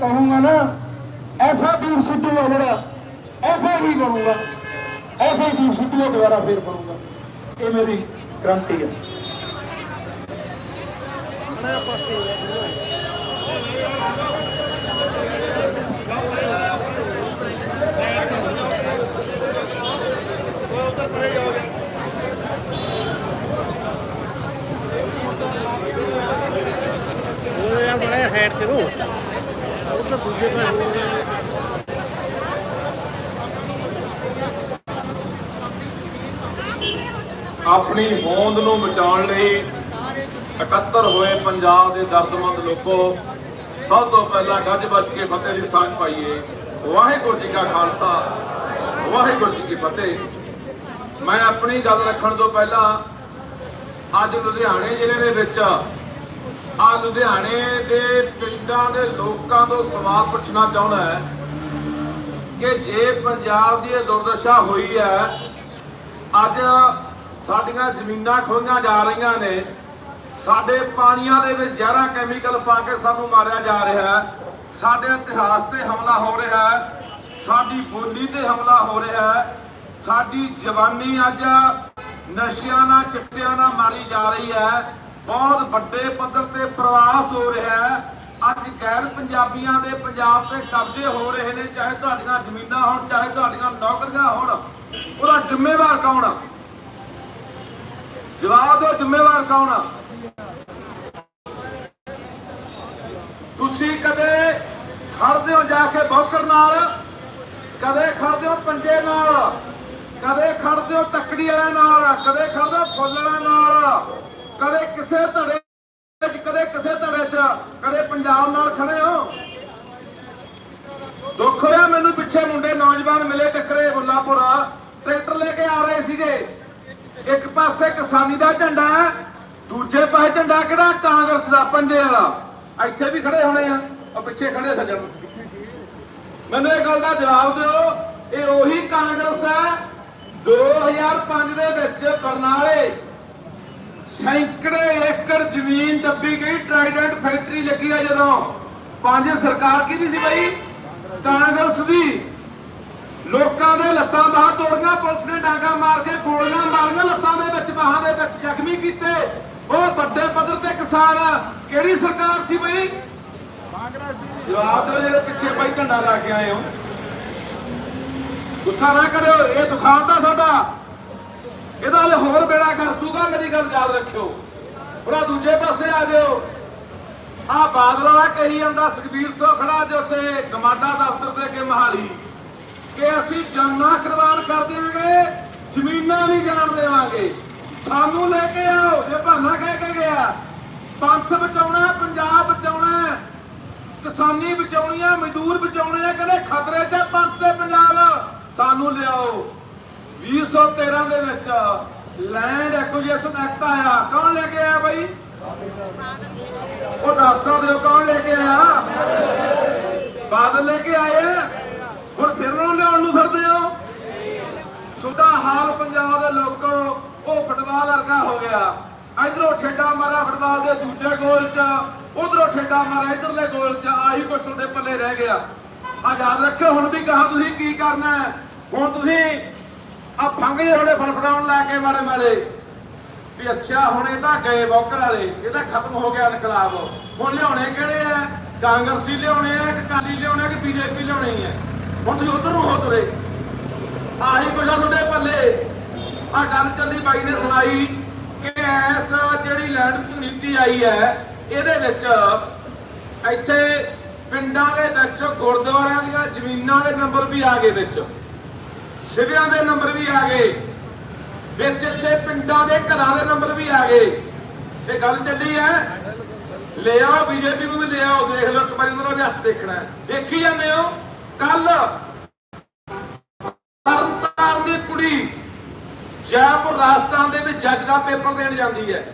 ਕਹੂੰਗਾ ਨਾ, ਐਸਾ ਦੀਪ ਸਿੱਧੂ ਆ ਜਿਹੜਾ, ਐਸਾ ਹੀ ਬਣੂਗਾ। ਐਸਾ ਹੀ ਦੀਪ ਸਿੱਧੂ ਆ ਦੁਬਾਰਾ ਫੇਰ ਬਣੂਗਾ। ਇਹ ਮੇਰੀ ਗਰੰਟੀ ਹੈ ਹੈਡ ਤੇ ਨੂੰ ਆਪਣੀ ਹੋਂਦ ਨੂੰ ਬਚਾਉਣ ਲਈ ਇਕੱਤਰ ਹੋਏ ਪੰਜਾਬ ਦੇ ਦਰਦਮੰਦ ਲੋਕੋ, ਸਭ ਤੋਂ ਪਹਿਲਾਂ ਗੱਜ ਵੱਜ ਕੇ ਫਤਿਹ ਦੀ ਸਾਂਝ ਪਾਈਏ। ਵਾਹਿਗੁਰੂ ਜੀ ਕਾ ਖਾਲਸਾ, ਵਾਹਿਗੁਰੂ ਜੀ ਕੀ ਫਤਿਹ। ਮੈਂ ਆਪਣੀ ਗੱਲ ਰੱਖਣ ਤੋਂ ਪਹਿਲਾਂ ਅੱਜ ਲੁਧਿਆਣੇ ਜ਼ਿਲ੍ਹੇ ਦੇ ਵਿੱਚ ਆ ਲੁਧਿਆਣੇ ਦੇ ਪਿੰਡਾਂ ਦੇ ਲੋਕਾਂ ਤੋਂ ਸਵਾਲ ਪੁੱਛਣਾ ਚਾਹੁੰਦਾ ਹੈ ਕਿ ਜੇ ਪੰਜਾਬ ਦੀ ਇਹ ਦੁਰਦਸ਼ਾ ਹੋਈ ਹੈ, ਅੱਜ ਸਾਡੀਆਂ ਜ਼ਮੀਨਾਂ ਖੋਈਆਂ ਜਾ ਰਹੀਆਂ ਨੇ, ਸਾਡੇ ਪਾਣੀਆਂ ਦੇ ਵਿੱਚ ਜ਼ਹਿਰਾਂ ਕੈਮੀਕਲ ਪਾ ਕੇ ਸਾਨੂੰ ਮਾਰਿਆ ਜਾ ਰਿਹਾ ਹੈ, ਸਾਡੇ ਇਤਿਹਾਸ ਤੇ ਹਮਲਾ ਹੋ ਰਿਹਾ ਹੈ, ਸਾਡੀ ਬੋਲੀ ਤੇ ਹਮਲਾ ਹੋ ਰਿਹਾ ਹੈ, ਸਾਡੀ ਜਵਾਨੀ ਅੱਜ ਨਸ਼ਿਆਂ ਨਾਲ ਚਿੱਟਿਆਂ ਨਾਲ ਮਾਰੀ ਜਾ ਰਹੀ ਹੈ ਬਹੁਤ ਵੱਡੇ ਪੱਧਰ ਤੇ ਪ੍ਰਵਾਸ ਹੋ ਰਿਹਾ ਹੈ। ਅੱਜ ਗੈਰ ਪੰਜਾਬੀਆਂ ਦੇ ਪੰਜਾਬ ਤੇ ਕਬਜ਼ੇ ਹੋ ਰਹੇ ਨੇ, ਚਾਹੇ ਤੁਹਾਡੀਆਂ ਜ਼ਮੀਨਾਂ ਹੋਣ, ਚਾਹੇ ਤੁਹਾਡੀਆਂ ਨੌਕਰੀਆਂ ਹੋਣ। ਉਹਦਾ ਜ਼ਿੰਮੇਵਾਰ ਕੌਣ ਆ? ਜਵਾਬ ਦਿਓ, ਜ਼ਿੰਮੇਵਾਰ ਕੌਣ ਆ? ਤੁਸੀਂ ਕਦੇ ਖੜਦੇ ਹੋ ਜਾ ਕੇ ਬੌਕਰ ਨਾਲ? ਕਦੇ ਖੜਦੇ ਹੋ ਪੰਜੇ ਨਾਲ? ਕਦੇ ਖੜਦੇ ਹੋ ਤੱਕੜੀ ਵਾਲਿਆਂ ਨਾਲ? ਕਦੇ ਖੜਦੇ ਹੋ ਫੁੱਲ ਵਾਲਿਆਂ ਨਾਲ? ਕਦੇ ਕਿਸੇ ਧੜੇ 'ਚ ਕਦੇ ਕਿਸੇ ਧੜੇ 'ਚ, ਕਦੇ ਪੰਜਾਬ ਨਾਲ ਖੜੇ ਹੋ। ਦੁੱਖ ਹੋਇਆ ਮੈਨੂੰ ਪਿੱਛੇ ਮੁੰਡੇ ਨੌਜਵਾਨ ਮਿਲੇ ਟੱਕਰੇ ਬੁੱਲਾਪੁਰਾ ਟਰੈਕਟਰ ਲੈ ਕੇ ਆ ਰਹੇ ਸੀਗੇ। ਇੱਕ ਪਾਸੇ ਕਿਸਾਨੀ ਦਾ ਝੰਡਾ ਦੂਜੇ ਪਾਸੇ ਝੰਡਾ ਕਿਹੜਾ? ਕਾਂਗਰਸ ਦਾ ਪੰਜੇ ਵਾਲਾ ਇੱਥੇ ਵੀ ਖੜੇ ਹੋਣੇ ਆ, ਉਹ ਪਿੱਛੇ ਖੜੇ ਸੱਜਣ ਮੈਨੂੰ ਇਹ ਗੱਲ ਦਾ ਜਵਾਬ ਦਿਓ, ਇਹ ਉਹੀ ਕਾਂਗਰਸ ਹੈ 2005 ਦੇ ਵਿੱਚ ਬਰਨਾਲੇ ਸੈਂਕੜੇ ਏਕੜ ਜ਼ਮੀਨ ਦੱਬੀ ਗਈ, ਟ੍ਰਾਈਡੈਂਟ ਫੈਕਟਰੀ ਲੱਗੀ ਆ ਜਦੋਂ। ਪੰਜ ਸਰਕਾਰ ਕਿਹਦੀ ਸੀ ਬਈ? ਕਾਂਗਰਸ ਦੀ। ਲੋਕਾਂ ਦੇ ਲੱਤਾਂ ਬਾਹਾਂ ਤੋੜੀਆਂ, ਪੁਲਿਸ ਨੇ ਡਾਂਗਾ ਮਾਰ ਕੇ ਗੋਲੀਆਂ ਮਾਰੀਆਂ, ਲੱਤਾਂ ਦੇ ਵਿੱਚ, ਬਾਹਾਂ ਦੇ ਵਿੱਚ ਜ਼ਖਮੀ ਕੀਤੇ। ਉਹ ਵੱਡੇ ਪੱਧਰ ਤੇ ਕਿਸਾਨ, ਕਿਹੜੀ ਸਰਕਾਰ ਸੀ ਬਈ? ਜਵਾਬ ਦਿਓ ਜਿਹੜੇ ਪਿੱਛੇ ਬਾਈ ਝੰਡਾ ਲਾ ਕੇ ਆਏ ਹੋ। ਗੁੱਸਾ ਨਾ ਕਰਿਓ, ਇਹ ਦੁਕਾਨ ਦਾ ਸਾਡਾ ਇਹਦਾ ਹਲੇ ਹੋਰ ਬੇੜਾ ਕਰ ਦੂਗਾ ਮੇਰੀ ਗੱਲ ਯਾਦ ਰੱਖਿਓ? ਉਹਦਾ ਦੂਜੇ ਪਾਸੇ ਆ ਜਾਓ। ਆ ਬਾਦਲ ਵਾਲਾ ਕਹੀ ਜਾਂਦਾ, ਸੁਖਬੀਰ ਤੋਂ ਖੜਾ ਜੋ ਤੇ ਗਮਾਡਾ ਦਫ਼ਤਰ ਦੇ ਕੇ ਮਹਾਲੀ। ਕਿ ਅਸੀਂ ਜਾਨਾਂ ਕੁਰਬਾਨ ਕਰ ਦਿਆਂਗੇ, ਜ਼ਮੀਨਾਂ ਨਹੀਂ ਜਾਣ ਦੇਵਾਂਗੇ। ਸਾਨੂੰ ਲੈ ਕੇ ਆਓ, ਜੇ ਬਹਾਨਾ ਕਹਿ ਕੇ ਗਿਆ। ਪੰਥ ਬਚਾਉਣਾ, ਪੰਜਾਬ ਬਚਾਉਣਾ ਕਿਸਾਨੀ ਬਚਾਉਣੀ ਆ, ਮਜ਼ਦੂਰ ਬਚਾਉਣੇ ਆ, ਕਹਿੰਦੇ ਖਤਰੇ 'ਚ ਪੰਥ ਤੇ ਪੰਜਾਬ। ਸਾਨੂੰ ਲਿਆਓ। 2013 ਦੇ ਵਿੱਚ ਲੈਂਡ ਐਕੁਜੀਸ਼ਨ ਐਕਟ ਆਇਆ। ਕੌਣ ਲੈ ਕੇ ਆਇਆ ਬਾਈ? ਉਹ ਦੱਸ ਦਿਓ ਕੌਣ ਲੈ ਕੇ ਆਇਆ। ਬਾਦਲ ਲੈ ਕੇ ਆਏ ਹੁਣ ਫਿਰ ਨੂੰ ਲਿਆਉਣ ਨੂੰ ਫਿਰਦੇ ਹੋ? ਸੁਦਾ ਹਾਲ ਪੰਜਾਬ ਦੇ ਲੋਕੋ ਉਹ ਫੁੱਟਬਾਲ ਵਰਗਾ ਹੋ ਗਿਆ। ਇਧਰੋਂ ਠੇਡਾ ਮਾਰਾ ਫੁੱਟਬਾਲ ਦੇ ਦੂਜੇ ਗੋਲ 'ਚ। ਉਧਰੋਂ ਠੇਡਾ ਮਾਰਾ ਇਧਰਲੇ ਗੋਲ 'ਚ। ਆਹੀ ਕੁਛ ਉਹਦੇ ਪੱਲੇ ਰਹਿ ਗਿਆ। ਆ ਯਾਦ ਰੱਖਿਓ, ਹੁਣ ਵੀ ਕਹਾ ਤੁਸੀਂ ਕੀ ਕਰਨਾ ਹੁਣ ਤੁਸੀਂ ਆ ਫੰਗ ਜੇ ਥੋੜੇ ਫੜਫੜਾਉਣ ਲੈ ਕੇ ਮਾਰੇ ਮਾਰੇ ਵੀ ਅੱਛਾ, ਹੁਣ ਇਹ ਤਾਂ ਗਏ ਬੌਕਰ ਵਾਲੇ। ਇਹ ਤਾਂ ਖਤਮ ਹੋ ਗਿਆ ਇਨਕਲਾਬ। ਹੁਣ ਲਿਆਉਣੇ ਕਿਹੜੇ ਆ? ਕਾਂਗਰਸੀ ਲਿਆਉਣੇ ਆ, ਕਿ ਕਾਲੀ ਲਿਆਉਣੇ ਕਿ ਬੀਜੇਪੀ ਲਿਆਉਣੀ ਹੈ ਹੁਣ ਤੁਸੀਂ ਉਧਰ ਨੂੰ ਹੋ ਤੁਰੇ। ਆਹੀ ਕੁਝ ਤੁਹਾਡੇ ਪੱਲੇ। ਆ ਗੱਲ ਚੱਲੀ ਬਾਈ ਨੇ ਸੁਣਾਈ ਕਿ ਐਸ ਜਿਹੜੀ ਲੈਂਡ ਨੀਤੀ ਆਈ ਹੈ, ਇਹਦੇ ਵਿੱਚ ਇੱਥੇ ਪਿੰਡਾਂ ਦੇ ਵਿੱਚ, ਗੁਰਦੁਆਰਿਆਂ ਦੀਆਂ ਜ਼ਮੀਨਾਂ ਦੇ ਨੰਬਰ ਵੀ ਆ ਗਏ ਵਿੱਚ। ਸਿਵਿਆਂ ਦੇ ਨੰਬਰ ਵੀ ਆ ਗਏ। ਵਿੱਚ ਇੱਥੇ ਪਿੰਡਾਂ ਦੇ ਘਰਾਂ ਦੇ ਨੰਬਰ ਵੀ ਆ ਗਏ। ਇਹ ਗੱਲ ਚੱਲੀ ਹੈ। ਲੈ ਆਓ ਬੀਜੇਪੀ ਨੂੰ ਵੀ ਲੈ ਆਓ ਦੇਖ ਲਓ, ਇੱਕ ਵਾਰੀ ਉਹਨਾਂ ਦੇ ਹੱਥ ਦੇਖਣਾ ਦੇਖੀ ਜਾਂਦੇ ਹੋ ਕੱਲ ਤਰਨਤਾਰਨ ਦੀ ਕੁੜੀ ਜੈਪੁਰ ਰਾਜਸਥਾਨ ਦੇ ਵਿੱਚ ਜੱਜ ਦਾ ਪੇਪਰ ਦੇਣ ਜਾਂਦੀ ਹੈ।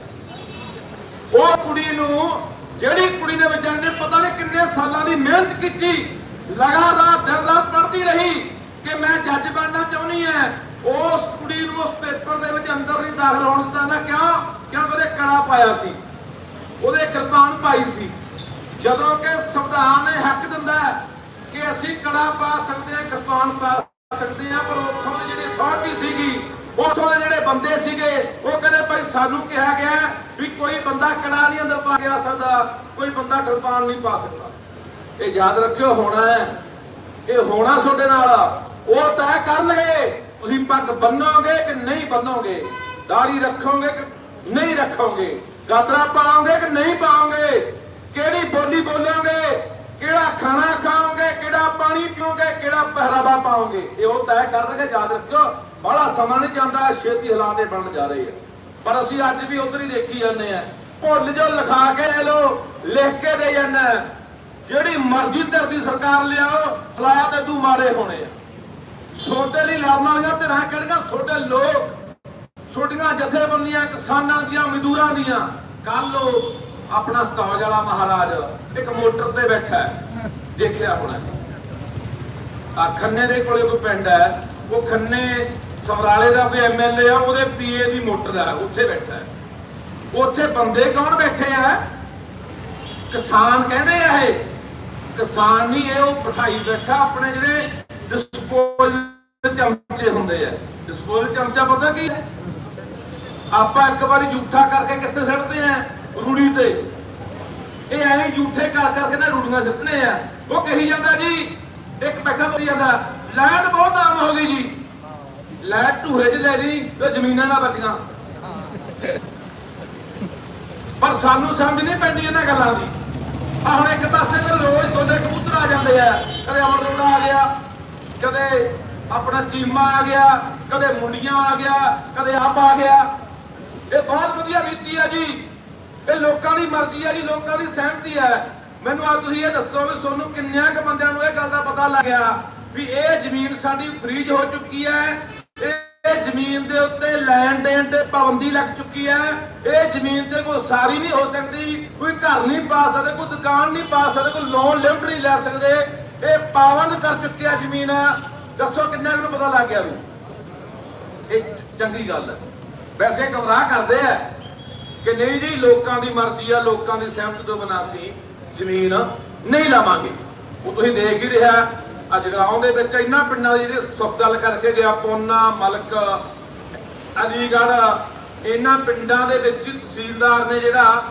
ਉਹ ਕੁੜੀ ਨੂੰ, ਜਿਹੜੀ ਕੁੜੀ ਦੇ ਵਿਚਾਰੇ ਨੇ ਪਤਾ ਨਹੀਂ ਕਿੰਨੇ ਸਾਲਾਂ ਦੀ ਮਿਹਨਤ ਕੀਤੀ, ਲਗਾਤਾਰ ਦਿਨ ਰਾਤ ਪੜ੍ਹਦੀ ਰਹੀ। ਕਿ ਮੈਂ ਜੱਜ ਬਣਨਾ ਚਾਹੁੰਦੀ ਹਾਂ। ਉਸ ਕੁੜੀ ਨੂੰ ਉਸ ਪੇਪਰ ਦੇ ਵਿੱਚ ਅੰਦਰ ਨਹੀਂ ਦਾਖਲ ਹੋਣ ਦਿੱਤਾ ਨਾ ਕਿਉਂ? ਕਿਉਂ? ਉਹਦੇ ਕੜਾ ਪਾਇਆ ਸੀ। ਉਹਦੇ ਕਿਰਪਾਨ ਪਾਈ ਸੀ। ਜਦੋਂ ਕਿ ਸੰਵਿਧਾਨ ਨੇ ਹੱਕ ਦਿੰਦਾ ਅਸੀਂ ਕੜਾ ਪਾ ਸਕਦੇ ਹਾਂ ਕਿਸਾਨ ਪਾ ਸਕਦੇ ਹਾਂ, ਪਰ ਉੱਥੋਂ ਦੀ ਜਿਹੜੀ ਅਥਾਰਟੀ ਸੀਗੀ, ਉੱਥੋਂ ਦੇ ਜਿਹੜੇ ਬੰਦੇ ਸੀਗੇ, ਉਹ ਕਹਿੰਦੇ ਭਾਈ ਸਾਨੂੰ ਕਿਹਾ ਗਿਆ ਵੀ ਕੋਈ ਬੰਦਾ ਕੜਾ ਨਹੀਂ ਅੰਦਰ ਪਾ ਕੇ ਆ ਸਕਦਾ, ਕੋਈ ਬੰਦਾ ਕਿਰਪਾਨ ਨਹੀਂ ਪਾ ਸਕਦਾ। ਇਹ ਯਾਦ ਰੱਖਿਓ, ਹੋਣਾ ਹੈ। ਇਹ ਹੋਣਾ ਤੁਹਾਡੇ ਨਾਲ। ਉਹ ਤੈਅ ਕਰਨਗੇ ਤੁਸੀਂ ਪੱਗ ਬੰਨੋਗੇ ਕਿ ਨਹੀਂ ਬੰਨੋਗੇ? ਦਾੜੀ ਰੱਖੋਗੇ ਕਿ ਨਹੀਂ ਰੱਖੋਗੇ? ਗਾਤਰਾ ਪਾਓਗੇ ਕਿ ਨਹੀਂ ਪਾਓਗੇ? ਕਿਹੜੀ ਬੋਲੀ ਬੋਲੋਗੇ? ਕਿਹੜਾ ਖਾਣਾ ਖਾਓਗੇ? ਕਿਹੜਾ ਪਾਣੀ ਪੀਓਗੇ? ਕਿਹੜਾ ਪਹਿਰਾਵਾ ਪਾਓਗੇ? ਇਹ ਉਹ ਤੈਅ ਕਰਨਗੇ ਯਾਦ ਰੱਖਿਓ। ਬੜਾ ਸਮਾਂ ਨਹੀਂ ਜਾਂਦਾ, ਛੇਤੀ ਹਾਲਾਤ ਇਹ ਬਣ ਜਾ ਰਹੇ ਆ। ਪਰ ਅਸੀਂ ਅੱਜ ਵੀ ਉਧਰ ਹੀ ਦੇਖੀ ਜਾਂਦੇ ਆ। ਭੁੱਲ ਜੋ, ਲਿਖਾ ਕੇ ਲੈ ਲੋ ਲਿਖ ਕੇ ਦੇ ਜਾਂਦਾ। ਜਿਹੜੀ ਮਰਜ਼ੀ ਧਰਤੀ ਸਰਕਾਰ ਲਿਆਓ ਹਾਲਾਤ ਇਦੋਂ ਮਾੜੇ ਹੋਣੇ ਆ। ਛੋਟੇ ਲਈ ਲੜਨ ਧਿਰਾਂ ਕਿਹੜੀਆਂ ਛੋਟੇ ਲੋਕ। ਛੋਟੀਆਂ ਜਥੇਬੰਦੀਆਂ, ਕਿਸਾਨਾਂ ਦੀਆਂ, ਮਜ਼ਦੂਰਾਂ ਦੀਆਂ। ਕੱਲ ਉਹ ਆਪਣਾ ਸਟਾਜ ਵਾਲਾ ਮਹਾਰਾਜ ਇੱਕ ਮੋਟਰ ਤੇ ਬੈਠਾ ਦੇਖਿਆ ਹੋਣਾ ਆ ਖੰਨੇ ਦੇ ਕੋਲੇ ਕੋਈ ਪਿੰਡ ਹੈ, ਉਹ ਖੰਨੇ ਸਮਰਾਲੇ ਦਾ ਕੋਈ ਐਮਐਲਏ ਆ, ਉਹਦੇ ਪੀਏ ਦੀ ਮੋਟਰ ਹੈ ਉੱਥੇ ਬੈਠਾ ਉੱਥੇ ਬੰਦੇ ਕੌਣ ਬੈਠੇ ਆ? ਕਿਸਾਨ ਕਹਿੰਦੇ ਆ ਇਹ। ਕਿਸਾਨ ਨਹੀਂ, ਇਹ ਉਹ ਬਿਠਾਈ ਬੈਠਾ, ਆਪਣੇ ਜਿਹੜੇ ਡਿਸਪੋਜ਼ਲ ਚਮਚੇ ਹੁੰਦੇ ਆ। ਡਿਸਪੋਜ਼ਲ ਚਮਚਾ ਪਤਾ ਕੀ ਹੈ? ਆਪਾਂ ਇੱਕ ਵਾਰੀ ਝੂਠਾ ਕਰਕੇ ਕਿੱਥੇ ਸਿੱਟਦੇ ਆ? ਰੂੜੀ ਤੇ। ਇਹ ਐਵੇਂ ਝੂਠੇ ਕਰ ਕਰਕੇ ਨਾ ਰੂੜੀਆਂ ਸਿੱਟਣੇ ਆ। ਉਹ ਕਹੀ ਜਾਂਦਾ ਜੀ, ਇੱਕ ਬੈਠਾ ਬੋਲੀ ਜਾਂਦਾ ਲੈਂਡ ਬਹੁਤ ਆਮ ਹੋ ਗਈ ਜੀ। ਲੈਂਡ ਢੂਹੇ 'ਚ ਲੈ ਲਈ ਤੇ ਜ਼ਮੀਨਾਂ ਨਾ ਬਚੀਆਂ। ਪਰ ਸਾਨੂੰ ਸਮਝ ਨਹੀਂ ਪੈਂਦੀ ਇਹਨਾਂ ਗੱਲਾਂ ਦੀ। ਆ ਹੁਣ ਇੱਕ ਪਾਸੇ ਤੇ ਰੋਜ਼ ਤੁਹਾਡੇ ਕਬੂਤਰ ਆ ਜਾਂਦੇ ਆ। ਕਦੇ ਅਮਰੂੜਾ ਆ ਗਿਆ ਕਦੇ ਆਪਣਾ ਚੀਮਾ ਆ ਗਿਆ, ਕਦੇ ਮੁੰਡੀਆਂ ਆ ਗਿਆ, ਕਦੇ ਆਪ ਆ ਗਿਆ। ਇਹ ਬਹੁਤ ਵਧੀਆ ਰੀਤੀ ਆ ਜੀ। ਇਹ ਲੋਕਾਂ ਦੀ ਮਰਜ਼ੀ ਆ ਜੀ, ਲੋਕਾਂ ਦੀ ਸਹਿਮਤੀ ਹੈ। ਮੈਨੂੰ ਆ ਤੁਸੀਂ ਇਹ ਦੱਸੋ ਵੀ ਤੁਹਾਨੂੰ ਕਿੰਨਿਆਂ ਕੁ ਬੰਦਿਆਂ ਨੂੰ ਇਹ ਗੱਲ ਦਾ ਪਤਾ ਲੱਗਿਆ ਵੀ ਇਹ ਜ਼ਮੀਨ ਸਾਡੀ ਫਰੀਜ ਹੋ ਚੁੱਕੀ ਹੈ। ਇਹ ਜ਼ਮੀਨ ਦੇ ਉੱਤੇ ਲੈਣ ਦੇਣ ਤੇ ਪਾਬੰਦੀ ਲੱਗ ਚੁੱਕੀ ਹੈ। ਇਹ ਜ਼ਮੀਨ ਤੇ ਕੋਈ ਸਾਰੀ ਨਹੀਂ ਹੋ ਸਕਦੀ, ਕੋਈ ਘਰ ਨਹੀਂ ਪਾ ਸਕਦੇ, ਕੋਈ ਦੁਕਾਨ ਨਹੀਂ ਪਾ ਸਕਦੇ, ਕੋਈ ਲੋਨ ਲਿਫਟ ਨਹੀਂ ਲੈ ਸਕਦੇ। ਇਹ ਪਾਬੰਦ ਕਰ ਚੁੱਕਿਆ ਜ਼ਮੀਨ। ਦੱਸੋ ਕਿੰਨਾ ਕੁ ਨੂੰ ਪਤਾ ਲੱਗ ਗਿਆ ਵੀ? ਇਹ ਚੰਗੀ ਗੱਲ ਹੈ ਵੈਸੇ ਗਮਰਾਹ ਕਰਦੇ ਆ ਕਿ ਨਹੀਂ ਜੀ, ਲੋਕਾਂ ਦੀ ਮਰਜ਼ੀ ਆ, ਲੋਕਾਂ ਦੀ ਸਹਿਮਤੀ ਤੋਂ ਬਿਨਾਂ ਅਸੀਂ ਜ਼ਮੀਨ ਨਹੀਂ ਲਵਾਂਗੇ। ਉਹ ਤੁਸੀਂ ਦੇਖ ਹੀ ਰਿਹਾ, ਅੱਜ ਜਗਰਾਉਂ ਦੇ ਵਿੱਚ ਇੰਨਾ ਪਿੰਡਾਂ ਦੀ ਜਿਹੜੀ ਸੁੱਖ ਗੱਲ ਕਰਕੇ ਗਿਆ, ਪੋਨਾ, ਮਲਕ, ਅਲੀਗੜ੍ਹ, ਇਹਨਾਂ ਪਿੰਡਾਂ ਦੇ ਵਿੱਚ ਤਹਿਸੀਲਦਾਰ ਨੇ ਜਿਹੜਾ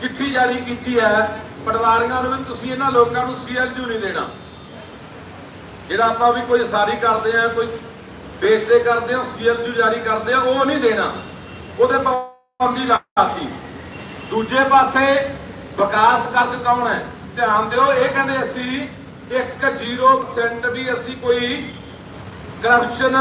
ਚਿੱਠੀ ਜਾਰੀ ਕੀਤੀ ਹੈ। ਪਟਵਾਰੀਆਂ ਨੂੰ ਵੀ ਤੁਸੀਂ ਇਹਨਾਂ ਲੋਕਾਂ ਨੂੰ ਸੀਐਲਯੂ ਨਹੀਂ ਦੇਣਾ। ਜਿਹੜਾ ਆਪਾਂ ਵੀ ਕੋਈ ਸਾਰੀ ਕਰਦੇ ਆ, ਕੋਈ ਬੇਸਦੇ ਕਰਦੇ ਆ ਸੀਐਲਯੂ ਜਾਰੀ ਕਰਦੇ ਆ, ਉਹ ਨਹੀਂ ਦੇਣਾ। ਉਹਦੇ ਪਾਬੰਦੀ ਲਾਤੀ ਦੂਜੇ ਪਾਸੇ ਵਿਕਾਸ ਕਰਦ ਕੌਣ ਹੈ? ਧਿਆਨ ਦਿਓ, ਇਹ ਕਹਿੰਦੇ ਅਸੀਂ 1% ਵੀ ਅਸੀਂ ਕੋਈ ਕਰਪਸ਼ਨ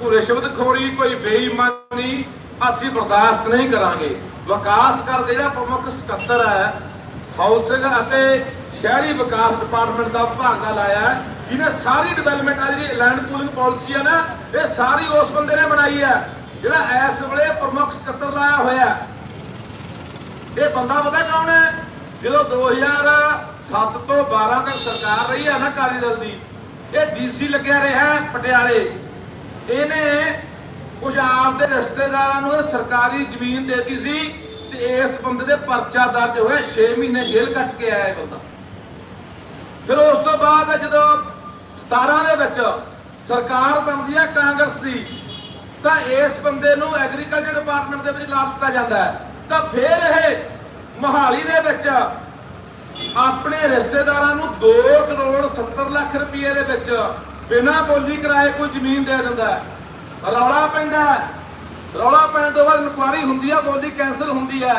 ਕੋਈ ਰਿਸ਼ਵਤਖੋਰੀ ਕੋਈ ਬੇਈਮਾਨੀ ਅਸੀਂ ਬਰਦਾਸ਼ਤ ਨਹੀਂ ਕਰਾਂਗੇ। ਵਿਕਾਸ ਕਰ ਜਿਹੜਾ ਪ੍ਰਮੁੱਖ ਸਕੱਤਰ ਹੈ ਹਾਊਸਿੰਗ ਅਤੇ ਸ਼ਹਿਰੀ ਵਿਕਾਸ ਡਿਪਾਰਟਮੈਂਟ ਦਾ ਵਿਭਾਗ ਲਾਇਆ ਜਿਹਨੇ ਸਾਰੀ ਡਿਵੈਲਪਮੈਂਟ ਆ ਜਿਹੜੀ ਲੈਂਡ ਪੂਲਿੰਗ ਪਾਲਿਸੀ ਹੈ ਨਾ, ਇਹ ਸਾਰੀ ਉਸ ਬੰਦੇ ਨੇ ਬਣਾਈ ਹੈ, ਜਿਹੜਾ ਇਸ ਵੇਲੇ ਪ੍ਰਮੁੱਖ ਸਕੱਤਰ ਲਾਇਆ ਹੋਇਆ ਇਹ ਬੰਦਾ ਪਤਾ ਕੌਣ ਹੈ? ਜਦੋਂ 2007 ਤੋਂ 12 ਤੱਕ ਸਰਕਾਰ ਰਹੀ ਹੈ ਨਾ ਅਕਾਲੀ ਦਲ ਦੀ, ਇਹ ਡੀਸੀ ਲੱਗਿਆ ਰਿਹਾ ਪਟਿਆਲੇ। ਇਹਨੇ ਕੁਝ ਆਪ ਦੇ ਰਿਸ਼ਤੇਦਾਰਾਂ ਨੂੰ ਸਰਕਾਰੀ ਜ਼ਮੀਨ ਦੇਤੀ ਸੀ ਤੇ ਇਸ ਬੰਦੇ ਦੇ ਪਰਚਾ ਦਰਜ ਹੋਇਆ 6 ਮਹੀਨੇ ਜੇਲ੍ਹ ਕੱਟ ਕੇ ਆਇਆ ਇਹ ਬੰਦਾ। ਫਿਰ ਉਸ ਤੋਂ ਬਾਅਦ ਜਦੋਂ 17 ਦੇ ਵਿੱਚ ਸਰਕਾਰ ਬਣਦੀ ਹੈ ਕਾਂਗਰਸ ਦੀ, ਤਾਂ ਇਸ ਬੰਦੇ ਨੂੰ ਐਗਰੀਕਲਚਰ ਡਿਪਾਰਟਮੈਂਟ ਦੇ ਵਿੱਚ ਲਾ ਦਿੱਤਾ ਜਾਂਦਾ ਹੈ। ਤਾਂ ਫਿਰ ਇਹ ਮੋਹਾਲੀ ਦੇ ਵਿੱਚ ਆਪਣੇ ਰਿਸ਼ਤੇਦਾਰਾਂ ਨੂੰ 2 ਕਰੋੜ 70 ਲੱਖ ਰੁਪਏ ਦੇ ਵਿੱਚ ਬਿਨਾਂ ਬੋਲੀ ਕਰਾਏ ਕੋਈ ਜ਼ਮੀਨ ਦੇ ਦਿੰਦਾ ਰੌਲਾ ਪੈਂਦਾ ਰੌਲਾ ਪੈਣ ਤੋਂ ਬਾਅਦ ਇਨਕੁਆਰੀ ਹੁੰਦੀ ਆ, ਬੋਲੀ ਕੈਂਸਲ ਹੁੰਦੀ ਹੈ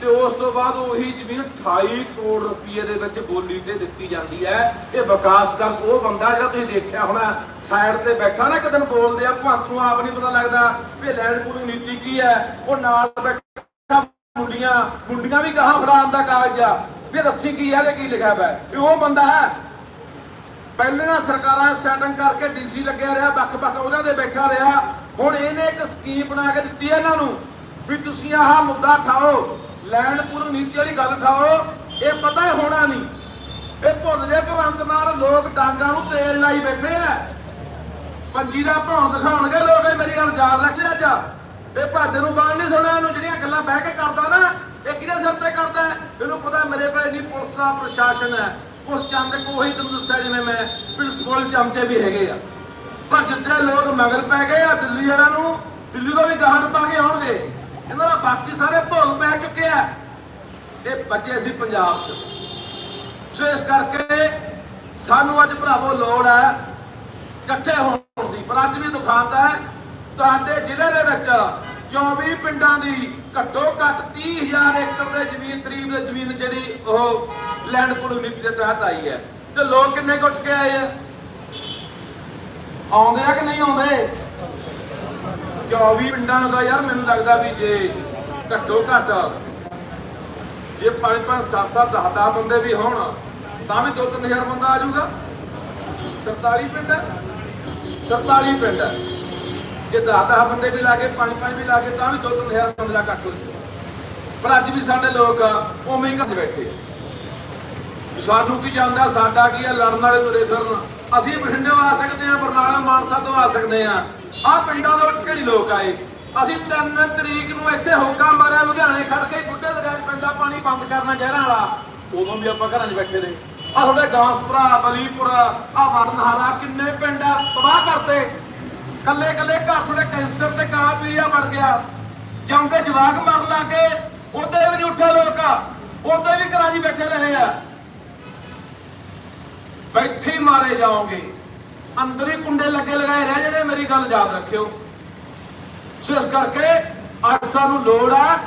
ਤੇ ਉਸ ਤੋਂ ਬਾਅਦ ਉਹੀ ਜ਼ਮੀਨ 28 ਕਰੋੜ ਰੁਪਏ ਦੇ ਵਿੱਚ ਬੋਲੀ ਤੇ ਦਿੱਤੀ ਜਾਂਦੀ ਹੈ ਇਹ ਵਿਕਾਸ ਕਰ ਉਹ ਬੰਦਾ ਜਿਹੜਾ ਤੁਸੀਂ ਦੇਖਿਆ ਹੋਣਾ ਸਾਈਡ ਤੇ ਬੈਠਾ ਨਾ ਇੱਕ ਬੋਲਦੇ ਆ ਭੰਤ ਨੂੰ ਆਪ ਨਹੀਂ ਪਤਾ ਲੱਗਦਾ ਵੀ ਲੈਂਡ ਪੂਲਿੰਗ ਨੀਤੀ ਕੀ ਹੈ ਉਹ ਨਾਲ ਬੈਠਾ ਮੁੰਡੀਆਂ ਮੁੰਡੀਆਂ ਵੀ ਕਹਾਂ ਫੜਾਉਣ ਦਾ ਕਾਗਜ਼ ਆ। ਵੀ ਰੱਸੀ ਕੀ ਹੈ ਤੇ ਕੀ ਲਿਖਿਆ ਹੋਇਆ ਇਹ ਉਹ ਬੰਦਾ ਹੈ। ਪਹਿਲੇ ਨਾ ਸਰਕਾਰਾਂ ਸੈਟਿੰਗ ਕਰਕੇ ਡੀਸੀ ਲੱਗਿਆ ਰਿਹਾ, ਵੱਖ-ਵੱਖ ਉਹਨਾਂ ਤੇ ਬੈਠਾ ਰਿਹਾ। ਹੁਣ ਇਹਨੇ ਇੱਕ ਸਕੀਮ ਬਣਾ ਕੇ ਦਿੱਤੀ ਹੈ ਇਹਨਾਂ ਨੂੰ ਵੀ ਤੁਸੀਂ ਆਹ ਮੁੱਦਾ ਖਾਓ ਲੈਂਡ ਨੀਤੀ ਵਾਲੀ ਗੱਲ ਖਾਓ ਇਹ ਪਤਾ ਹੀ ਹੋਣਾ ਨਹੀਂ। ਇਹ ਭੁੱਲ ਜੇ ਭਗਵੰਤ ਮਾਨ ਲੋਕ ਡਾਂਗਾਂ ਨੂੰ ਤੇਲ ਲਾਈ ਬੈਠੇ ਆ। ਪੰਜੀ ਦਾ ਭੌਂ ਦਿਖਾਉਣਗੇ ਲੋਕ ਮੇਰੀ ਗੱਲ ਯਾਦ ਰੱਖ ਲਿਆ ਅੱਜ। ਇਹ ਭਾਦੇ ਨੂੰ ਬਾਣ ਨਹੀਂ ਸੁਣਿਆ, ਇਹਨੂੰ ਜਿਹੜੀਆਂ ਗੱਲਾਂ ਬਹਿ ਕੇ ਕਰਦਾ ਨਾ, ਇਹ ਕਿਹਦੇ ਸਿਰ ਤੇ ਕਰਦਾ? ਇਹਨੂੰ ਪਤਾ ਮੇਰੇ ਕੋਲ ਇੰਨੀ ਪੁਲਿਸ ਦਾ ਪ੍ਰਸ਼ਾਸਨ ਹੈ। ਉਸ ਚੰਦ ਕੋ ਉਹੀ ਤੁਹਾਨੂੰ ਦੱਸਿਆ ਜਿਵੇਂ ਮੈਂ ਪ੍ਰਿੰਸੀਪਲ ਚਮਚੇ ਵੀ ਹੈਗੇ ਆ। ਪਰ ਜਿੱਦੇ ਲੋਕ ਮਗਰ ਪੈ ਗਏ ਆ ਦਿੱਲੀ ਵਾਲਿਆਂ ਨੂੰ, ਦਿੱਲੀ ਤੋਂ ਵੀ ਗਾਹਕ ਪਾ ਕੇ ਆਉਣਗੇ। ਇਹਨਾਂ ਦਾ ਬਾਕੀ ਸਾਰੇ ਭੋਗ ਪੈ ਚੁੱਕੇ ਆ। ਇਹ ਬੱਚੇ ਸੀ ਪੰਜਾਬ 'ਚ। ਸੋ ਇਸ ਕਰਕੇ ਸਾਨੂੰ ਅੱਜ ਭਰਾਵੋ ਲੋੜ ਹੈ ਇਕੱਠੇ ਹੋਣ ਦੀ। ਪਰ ਅੱਜ ਵੀ ਦੁਖਾਂਤ ਹੈ, ਤੁਹਾਡੇ ਜ਼ਿਲ੍ਹੇ ਦੇ ਵਿੱਚ 24 ਪਿੰਡਾਂ ਦੀ ਘੱਟੋ ਘੱਟ 30000 ਏਕੜ ਦੇ ਜ਼ਮੀਨ ਕਰੀਬ ਦੇ ਜ਼ਮੀਨ ਜਿਹੜੀ ਉਹ ਲੈਂਡ ਪੂਲ ਨੀਤੀ ਦੇ ਤਹਿਤ ਆਈ ਹੈ। ਤੇ ਲੋਕ ਕਿੰਨੇ ਕੁੱਟ ਕੇ ਆਏ ਆ? ਆਉਂਦੇ ਆ ਕਿ ਨਹੀਂ ਆਉਂਦੇ? 24 ਪਿੰਡਾਂ ਦਾ ਯਾਰ ਮੈਨੂੰ ਲੱਗਦਾ ਵੀ ਜੇ ਘੱਟੋ ਘੱਟ, ਜੇ 5 5 7 7 10 10 ਬੰਦੇ ਵੀ ਹੋਣ, ਤਾਂ ਵੀ 2-3000 ਬੰਦਾ ਆ ਜਾਊਗਾ। 47 ਪਿੰਡ ਹੈ। 47 ਪਿੰਡ ਜੇ 10-10 ਬੰਦੇ ਵੀ ਲਾ ਕੇ 5-5 ਵੀ ਲਾ ਕੇ ਤਾਂ ਵੀ 2-3000 ਬੰਦੇ ਦਾ ਕੱਟ ਹੋ ਜਾਊਗਾ। ਪਰ ਅੱਜ ਵੀ ਸਾਡੇ ਲੋਕ ਉਵੇਂ ਹੀ ਘਰ ਬੈਠੇ ਸਾਨੂੰ ਕੀ ਜਾਂਦਾ, ਸਾਡਾ ਕੀ ਆ ਲੜਨ ਵਾਲੇ ਤੁਰੇ ਫਿਰਨ। ਅਸੀਂ ਬਠਿੰਡੇ ਆ ਸਕਦੇ ਆ ਬਰਨਾਲਾ, ਮਾਨਸਾ ਤੋਂ ਆ ਸਕਦੇ ਆ ਆ ਪਿੰਡਾਂ ਦੇ ਵਿੱਚ ਕਿਹੜੀ ਲੋਕ ਆਏ? ਅਸੀਂ 3 ਤਰੀਕ ਨੂੰ ਇੱਥੇ ਹੋਕਾ ਮਾਰਿਆ, ਲੁਧਿਆਣੇ ਖੜ ਕੇ ਗੁੱਡੇ ਦੇ ਡੈਮ ਪਿੰਡਾ ਪਾਣੀ ਬੰਦ ਕਰਨਾ ਜ਼ਹਿਰਾਂ ਵਾਲਾ। ਉਦੋਂ ਵੀ ਆਪਾਂ ਘਰਾਂ 'ਚ ਬੈਠੇ ਰਹੇ। ਆ ਤੁਹਾਡੇ ਗਾਂਸਪੁਰਾ, ਬਲੀਪੁਰਾ ਆ ਵਰਨਹਾਰਾ, ਕਿੰਨੇ ਪਿੰਡ ਆ? ਤਬਾਹ ਕਰਤੇ। ਕੱਲੇ ਕੱਲੇ ਘਰ ਤੁਹਾਡੇ ਕੈਂਸਰ ਤੇ ਕਾਂ ਪੀਆ ਗਿਆ। ਜਾਂਦੇ ਜਵਾਕ ਮਰਨ ਲੱਗੇ, ਉਹਦੇ ਵੀ ਨਹੀਂ ਉੱਠੇ ਲੋਕ। ਉਹਦੇ ਵੀ ਘਰਾਂ 'ਚ ਬੈਠੇ ਰਹੇ ਆ। ਬੈਠੇ ਮਾਰੇ ਜਾਓਗੇ। ਅੰਦਰ ਹੀ ਕੁੰਡੇ ਲੱਗੇ ਲਗਾਏ ਰਹਿ ਜਿਹੜੇ ਮੇਰੀ ਗੱਲ ਯਾਦ ਰੱਖਿਓ। ਸੋ ਇਸ ਕਰਕੇ ਅੱਜ ਸਾਨੂੰ ਲੋੜ ਆ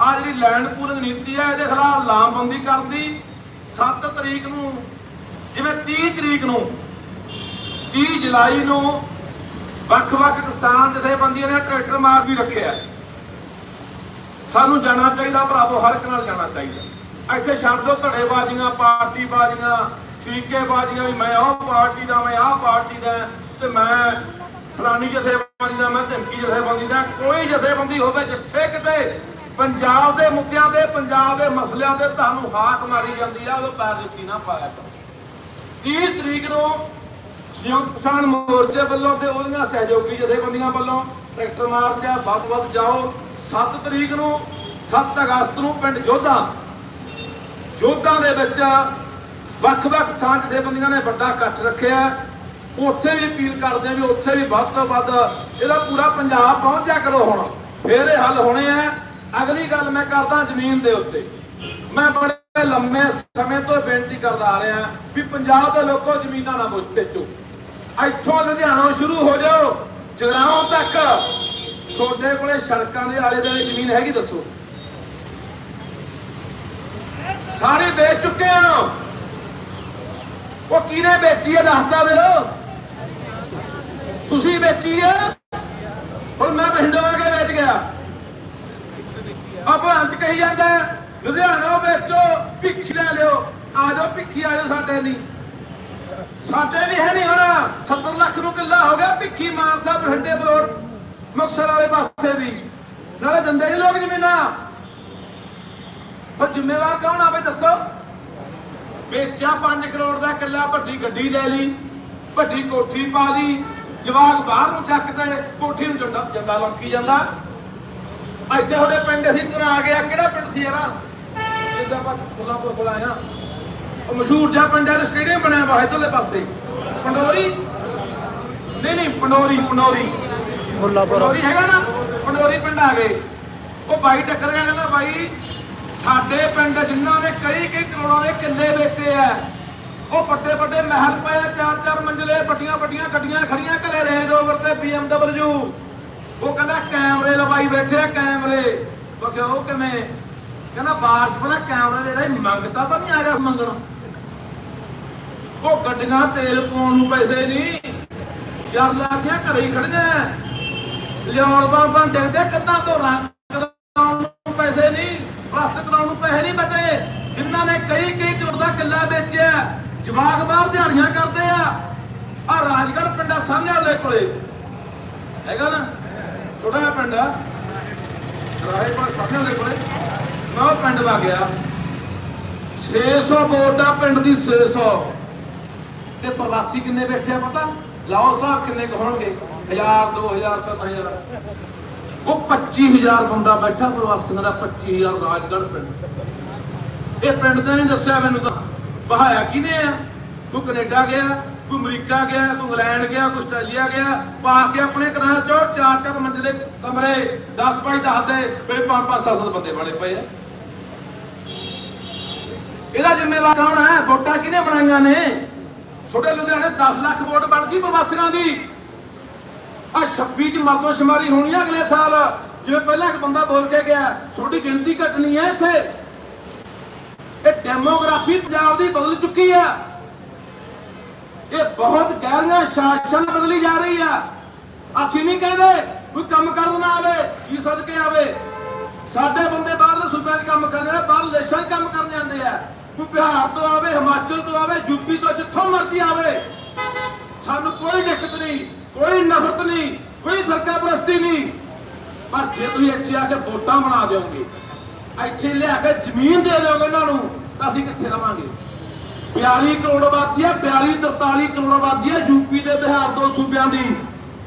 ਆ ਜਿਹੜੀ ਲੈਂਡ ਪੂਲਿੰਗ ਨੀਤੀ ਹੈ ਇਹਦੇ ਖਿਲਾਫ ਲਾਮਬੰਦੀ ਕਰਨ 7 ਤਰੀਕ ਨੂੰ, ਜਿਵੇਂ 30 ਤਰੀਕ ਨੂੰ 30 ਜੁਲਾਈ ਨੂੰ ਵੱਖ-ਵੱਖ ਕਿਸਾਨ ਜਥੇਬੰਦੀਆਂ ਨੇ ਟਰੈਕਟਰ ਮਾਰ ਵੀ ਰੱਖਿਆ ਸਾਨੂੰ ਜਾਣਾ ਚਾਹੀਦਾ, ਭਰਾਵੋ, ਹਰ ਇੱਕ ਨਾਲ ਜਾਣਾ ਚਾਹੀਦਾ। ਇੱਥੇ ਛੱਡ ਦਿਓ, ਧੜੇਬਾਜ਼ੀਆਂ ਪਾਰਟੀ ਬਾਜ਼ੀਆਂ ਵੀ ਮੈਂ ਆਹ ਪਾਰਟੀ ਦਾ, ਮੈਂ ਆਹ ਪਾਰਟੀ ਦਾ ਤੇ ਮੈਂ ਫਲਾਨੀ ਜਥੇਬੰਦੀ ਦਾ, ਮੈਂ ਧਮਕੀ ਜਥੇਬੰਦੀ ਦਾ। ਕੋਈ ਜਥੇਬੰਦੀ ਹੋਵੇ ਜਿੱਥੇ ਕਿਤੇ ਪੰਜਾਬ ਦੇ ਮੁੱਦਿਆਂ ਤੇ, ਪੰਜਾਬ ਦੇ ਮਸਲਿਆਂ ਤੇ ਤੁਹਾਨੂੰ ਹਾਕ ਮਾਰੀ ਜਾਂਦੀ ਆ ਉਹ ਪੈਰ ਜੁੱਤੀ ਨਾ ਪਾਇਆ ਕਰੋ। 30 ਤਰੀਕ ਨੂੰ ਸੰਯੁਕਤ ਕਿਸਾਨ ਮੋਰਚੇ ਵੱਲੋਂ ਤੇ ਉਹਦੀਆਂ ਸਹਿਯੋਗੀ ਜਥੇਬੰਦੀਆਂ ਵੱਲੋਂ ਟਰੈਕਟਰ ਮਾਰਚ ਆ, ਵੱਧ ਵੱਧ ਜਾਓ। 7 ਤਰੀਕ ਨੂੰ 7 ਅਗਸਤ ਨੂੰ ਪਿੰਡ ਜੋਧਾ ਜੋਧਾ ਦੇ ਵਿੱਚ ਵੱਖ-ਵੱਖ ਕਿਸਾਨ ਜਥੇਬੰਦੀਆਂ ਨੇ ਵੱਡਾ ਇਕੱਠ ਰੱਖਿਆ। ਉੱਥੇ ਵੀ ਅਪੀਲ ਕਰਦੇ ਆ ਵੀ ਉੱਥੇ ਵੀ ਵੱਧ ਤੋਂ ਵੱਧ ਇਹਦਾ ਪੂਰਾ ਪੰਜਾਬ ਪਹੁੰਚਿਆ ਕਰੋ ਹੁਣ। ਫੇਰ ਇਹ ਹੱਲ ਹੋਣੇ ਆ। ਅਗਲੀ ਗੱਲ ਮੈਂ ਕਰਦਾ ਜ਼ਮੀਨ ਦੇ ਉੱਤੇ। ਮੈਂ ਬੜੇ ਲੰਮੇ ਸਮੇਂ ਤੋਂ ਬੇਨਤੀ ਕਰਦਾ ਆ ਰਿਹਾ ਵੀ ਪੰਜਾਬ ਦੇ ਲੋਕੋ ਜ਼ਮੀਨਾਂ ਨਾ ਮੁੱਝ ਵੇਚੋ ਇੱਥੋਂ ਲੁਧਿਆਣਾ ਸ਼ੁਰੂ ਹੋ ਜਾਓ, ਜਗਰਾਉਂ ਤੱਕ। ਤੁਹਾਡੇ ਕੋਲੇ ਸੜਕਾਂ ਦੇ ਆਲੇ ਦੁਆਲੇ ਜ਼ਮੀਨ ਹੈਗੀ ਦੱਸੋ। ਸਾਰੇ ਵੇਚ ਚੁੱਕੇ ਆ ਉਹ ਕਿਹਨੇ ਵੇਚੀ ਹੈ ਦੱਸਦਾ ਦਿਓ ਤੁਸੀਂ ਵੇਚੀ ਹੈ ਹੁਣ ਮੈਂ ਪਿੰਡੋਂ ਕੇ ਵੇਚ ਗਿਆ। ਆਪਾਂ ਅੰਤ ਕਹੀ ਜਾਂਦਾ, ਲੁਧਿਆਣਾ ਵੇਚੋ, ਭਿੱਖੀ ਲੈ ਲਿਓ। ਆ ਜਾਓ, ਭਿੱਖੀ ਆ ਜਾਓ ਸਾਡੇ ਲਈ। ਸਾਡੇ ਵੀ ਹੈ ਨਹੀਂ ਹੋਣਾ। 70 ਲੱਖ ਨੂੰ ਕਿੱਲਾ ਹੋ ਗਿਆ, ਭਿੱਖੀ ਮਾਨਸਾ ਬਠਿੰਡੇ ਬਲੋਰ ਮੁਕਤਸਰ ਵਾਲੇ ਪਾਸੇ ਵੀ। ਨਾਲੇ ਦਿੰਦੇ ਨਹੀਂ ਲੋਕ ਜ਼ਮੀਨਾਂ। ਪਰ ਜ਼ਿੰਮੇਵਾਰ ਕੌਣ ਆਵੇ ਦੱਸੋ? ਵੇਚਿਆ 5 ਕਰੋੜ ਦਾ ਕਿੱਲਾ ਵੱਡੀ ਗੱਡੀ ਲੈ ਲਈ ਵੱਡੀ ਕੋਠੀ ਪਾ ਲਈ ਜਵਾਕ ਬਾਹਰ ਨੂੰ ਚੱਕ ਤੇ ਕੋਠੀ ਨੂੰ ਜੰਦਾ ਜੰਦਾ ਲੰਕੀ ਜਾਂਦਾ। ਇੱਥੇ ਉਹਦੇ ਪਿੰਡ ਅਸੀਂ ਤੁਰ ਆ ਗਿਆ ਕਿਹੜਾ ਪਿੰਡ ਸੀ ਯਾਰ? ਜਿੱਦਾਂ ਆਪਾਂ ਫੁੱਲਾਂਪੁਰ ਕੋਲ ਆਇਆ ਉਹ ਮਸ਼ਹੂਰ ਜਿਹਾ ਪਿੰਡ ਤੇ ਸਟੇਡੀਅਮ ਬਣਿਆ ਵਾ ਇਧਰਲੇ ਪਾਸੇ। ਪੰਡੋਰੀ? ਨਹੀਂ ਨਹੀਂ ਪੰਡੋਰੀ ਪੰਡੋਰੀ। ਪੰਡੋਰੀ ਹੈਗਾ ਨਾ? ਪੰਡੋਰੀ ਪਿੰਡ ਆ ਗਏ। ਉਹ ਬਾਈ ਟੱਕਰ ਗਿਆ ਕਹਿੰਦਾ ਬਾਈ ਸਾਡੇ ਪਿੰਡ ਜਿਨ੍ਹਾਂ ਨੇ ਕਈ ਕਈ ਕਰੋੜਾਂ ਦੇ ਕਿੱਲੇ ਵੇਚੇ ਆ, ਉਹ ਵੱਡੇ ਵੱਡੇ ਮਹਿਲ ਪਏ ਚਾਰ ਚਾਰ ਮੰਜ਼ਲੇ, ਵੱਡੀਆਂ ਵੱਡੀਆਂ ਗੱਡੀਆਂ ਖੜੀਆਂ ਘਰੇ ਰੇਂਜ ਰੋਵਰ ਤੇ BMW ਉਹ ਕਹਿੰਦਾ ਕੈਮਰੇ ਲਵਾਈ ਬੈਠੇ ਆ ਕੈਮਰੇ। ਉਹ ਕਿਹਾ ਉਹ ਕਿਵੇਂ? ਕਹਿੰਦਾ ਬਾਹਰ ਚ ਕੈਮਰੇ ਦੇ ਰਹੀ ਮੰਗਤਾ ਤਾਂ ਨਹੀਂ ਆ ਰਿਹਾ ਮੰਗਣ। ਉਹ ਗੱਡੀਆਂ ਤੇਲ ਪਾਉਣ ਨੂੰ ਪੈਸੇ ਨਹੀਂ, ਯਾਰ ਲਾ ਘਰੇ ਹੀ ਖੜੀਆਂ ਲਿਆਉਣ ਬਾਬਾ ਦੇਖਦੇ ਕਿੱਦਾਂ ਤੋਂ ਰੰਗ ਪੈਸੇ ਨਹੀਂ। ਪਲਾਸਟਿਕ ਕਰਾਉਣ ਨੂੰ ਪੈਸੇ ਨਹੀਂ ਬਚੇ। ਜਿਨ੍ਹਾਂ ਨੇ ਕਈ ਕਈ ਕਰੋੜ ਦਾ ਕਿੱਲਾ ਵੇਚਿਆ ਜਵਾਕ ਬਾਹਰ ਦਿਹਾੜੀਆਂ ਕਰਦੇ ਆ। ਆ ਰਾਜਗੜ੍ਹ ਪਿੰਡਾ ਸਾਹਮਣੇ ਵਾਲੇ ਕੋਲੇ। ਹੈਗਾ ਨਾ? ਛੋਟਾ ਜਿਹਾ ਪਿੰਡ ਆ। ਰਾਏ ਸਾਹਮਣੇ ਵਾਲੇ ਕੋਲੇ। ਮੈਂ ਉਹ ਪਿੰਡ ਵਾ ਗਿਆ। 600 ਵੋਟ ਆ ਪਿੰਡ ਦੀ 600 ਤੇ ਪ੍ਰਵਾਸੀ ਕਿੰਨੇ ਬੈਠੇ ਆ ਪਤਾ? ਲਾਓ ਸਾਹਿਬ ਕਿੰਨੇ ਕੁ ਹੋਣਗੇ? 1000 2000 3000 ਉਹ 25000 ਬੰਦਾ ਬੈਠਾ ਪ੍ਰਵਾਸੀਆਂ ਦਾ 25000 ਰਾਜਗੜ੍ਹ ਪਿੰਡ। ਇਹ ਪਿੰਡ ਦੇ ਨਹੀਂ ਦੱਸਿਆ ਮੈਨੂੰ ਤਾਂ। ਬਹਾਇਆ ਕਿਨੇ ਆ? ਤੂੰ ਕੈਨੇਡਾ ਗਿਆ ਤੂੰ ਅਮਰੀਕਾ ਗਿਆ ਤੂੰ ਇੰਗਲੈਂਡ ਗਿਆ ਤੂੰ ਆਸਟ੍ਰੇਲੀਆ ਗਿਆ, ਪਾ ਕੇ ਆਪਣੇ ਘਰਾਂ ਚੋਂ ਚਾਰ ਚਾਰ ਮੰਜ਼ਲੇ ਕਮਰੇ 10 ਬਾਈ 10 ਦੇ ਕੋਈ ਪੰਜ ਪੰਜ ਸੱਤ ਸੱਤ ਬੰਦੇ ਬਣੇ ਪਏ ਆ। ਇਹਦਾ ਜ਼ਿੰਮੇਵਾਰ ਕੌਣ ਹੈ ਵੋਟਾਂ ਕਿਹਨੇ ਬਣਾਈਆਂ ਨੇ? ਛੋਟੇ ਲੁਧਿਆਣੇ 10 ਲੱਖ ਵੋਟ ਬਣ ਗਈ ਪ੍ਰਵਾਸੀਆਂ ਦੀ। ਆ 26 ਚ ਮਰਦੋਸ਼ੁਮਾਰੀ ਹੋਣੀ ਆ ਅਗਲੇ ਸਾਲ। ਜਿਵੇਂ ਪਹਿਲਾਂ ਇੱਕ ਬੰਦਾ ਬੋਲ ਕੇ ਗਿਆ, ਤੁਹਾਡੀ ਗਿਣਤੀ ਘਟਣੀ ਹੈ ਇੱਥੇ। ਇਹ ਡੈਮੋਗ੍ਰਾਫੀ ਪੰਜਾਬ ਦੀ ਬਦਲ ਚੁੱਕੀ ਆ। ਇਹ ਬਹੁਤ ਗਹਿਰੀਆਂ ਸ਼ਾਸਨ ਬਦਲੀ ਜਾ ਰਹੀ ਆ। ਅਸੀਂ ਨਹੀਂ ਕਹਿੰਦੇ ਕੋਈ ਕੰਮ ਕਰਨ ਨਾ ਆਵੇ, ਕੀ ਸਦਕੇ ਆਵੇ। ਸਾਡੇ ਬੰਦੇ ਬਾਹਰਲੇ ਸੂਬਿਆਂ 'ਚ ਕੰਮ ਕਰਦੇ ਆ ਬਾਹਰ ਦੇਸ਼ਾਂ 'ਚ ਕੰਮ ਕਰਨ ਜਾਂਦੇ ਆ। ਕੋਈ ਬਿਹਾਰ ਤੋਂ ਆਵੇ, ਹਿਮਾਚਲ ਤੋਂ ਆਵੇ ਯੂਪੀ ਤੋਂ, ਜਿੱਥੋਂ ਮਰਜ਼ੀ ਆਵੇ। ਸਾਨੂੰ ਕੋਈ ਦਿੱਕਤ ਨਹੀਂ। ਕੋਈ ਨਫ਼ਰਤ ਨਹੀਂ, ਕੋਈ ਫਰਕਾ ਪ੍ਰਸਤੀ ਨਹੀਂ। ਪਰ ਜੇ ਤੁਸੀਂ ਇੱਥੇ ਆ ਕੇ ਵੋਟਾਂ ਬਣਾ ਦਿਓਗੇ, ਇੱਥੇ ਲਿਆ ਕੇ ਜ਼ਮੀਨ ਦੇ ਦਿਓਗੇ ਇਹਨਾਂ ਨੂੰ, ਤਾਂ ਅਸੀਂ ਕਿੱਥੇ ਰਵਾਂਗੇ 42 ਕਰੋੜ ਆਬਾਦੀ ਹੈ 42 43 ਕਰੋੜ ਆਬਾਦੀ ਹੈ ਯੂਪੀ ਦੇ ਬਿਹਾਰ ਦੋ ਸੂਬਿਆਂ ਦੀ।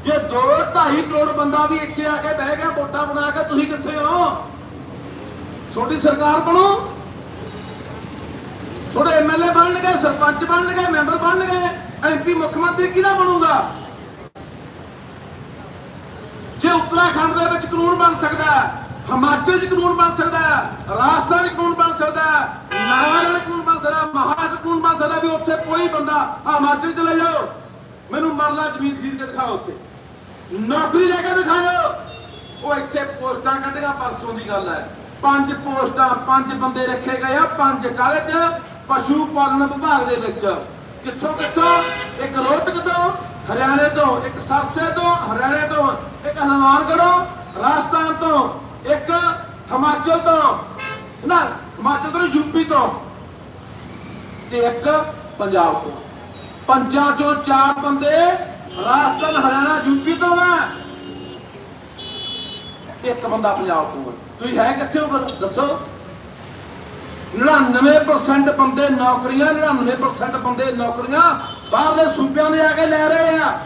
ਜੇ 2 2.5 ਕਰੋੜ ਬੰਦਾ ਵੀ ਇੱਥੇ ਆ ਕੇ ਬਹਿ ਗਿਆ ਵੋਟਾਂ ਬਣਾ ਕੇ, ਤੁਸੀਂ ਕਿੱਥੇ ਹੋ? ਛੋਟੀ ਸਰਕਾਰ ਬਣੋ। ਥੋੜੇ ਐਮਐਲਏ ਬਣਨਗੇ ਸਰਪੰਚ ਬਣਨਗੇ ਮੈਂਬਰ ਬਣਨਗੇ ਐਮਪੀ ਮੁੱਖ ਮੰਤਰੀ ਕਿਹਦਾ ਬਣੂਗਾ? ਜੇ ਉੱਤਰਾਖੰਡ ਦੇ ਵਿੱਚ ਕਾਨੂੰਨ ਬਣ ਸਕਦਾ ਹੈ, ਹਿਮਾਚਲ 'ਚ ਕਾਨੂੰਨ ਬਣ ਸਕਦਾ ਹੈ, ਰਾਜਸਥਾਨ 'ਚ ਕਾਨੂੰਨ ਬਣ ਸਕਦਾ ਹੈ, ਨਾਗਾਲੈਂਡ 'ਚ ਕਾਨੂੰਨ ਬਣ ਸਕਦਾ ਹੈ, ਮਹਾਰਾਸ਼ਟਰ 'ਚ ਕਾਨੂੰਨ ਬਣ ਸਕਦਾ ਵੀ ਉੱਥੇ ਕੋਈ ਬੰਦਾ ਆ ਹਿਮਾਚਲ ਚਲੇ ਜਾਓ। ਮੈਨੂੰ ਮਰਲਾ ਜ਼ਮੀਨ ਖਰੀਦ ਕੇ ਦਿਖਾਓ ਉੱਥੇ। ਨੌਕਰੀ ਲੈ ਕੇ ਦਿਖਾਓ ਉਹ ਇੱਥੇ ਪੋਸਟਾਂ ਕੱਢੀਆਂ ਪਰਸੋਂ ਦੀ ਗੱਲ ਹੈ। ਪੰਜ ਪੋਸਟਾਂ ਪੰਜ ਬੰਦੇ ਰੱਖੇ ਗਏ ਆ ਪੰਜ ਕਾਲਜ ਪਸ਼ੂ ਪਾਲਣ ਵਿਭਾਗ ਦੇ ਵਿੱਚ। ਕਿੱਥੋਂ ਕਿੱਥੋਂ? ਇੱਕ ਰੋਹਤਕ ਤੋਂ ਹਰਿਆਣੇ ਤੋਂ ਇੱਕ ਸਰਸੇ ਤੋਂ ਹਰਿਆਣੇ ਤੋਂ। ਇੱਕ ਹਨੂਮਾਨਗੜ੍ਹੋਂ ਰਾਜਸਥਾਨ ਤੋਂ, ਇੱਕ ਹਿਮਾਚਲ ਤੋਂ, ਨਾ, ਹਿਮਾਚਲ ਤੋਂ ਯੂਪੀ ਤੋਂ। ਤੇ ਇੱਕ ਪੰਜਾਬ ਤੋਂ। ਪੰਜਾਂ ਚੋਂ ਚਾਰ ਬੰਦੇ ਰਾਜਸਥਾਨ, ਹਰਿਆਣਾ ਯੂਪੀ ਤੋਂ ਆ। ਇੱਕ ਬੰਦਾ ਪੰਜਾਬ ਤੋਂ ਹੈ ਤੁਸੀਂ ਹੈ ਕਿੱਥੇ ਹੋ ਦੱਸੋ। 99% ਬੰਦੇ ਨੌਕਰੀਆਂ 99% ਬੰਦੇ ਨੌਕਰੀਆਂ ਬਾਹਰਲੇ ਸੂਬਿਆਂ ਦੇ ਆ ਕੇ ਲੈ ਰਹੇ ਆ।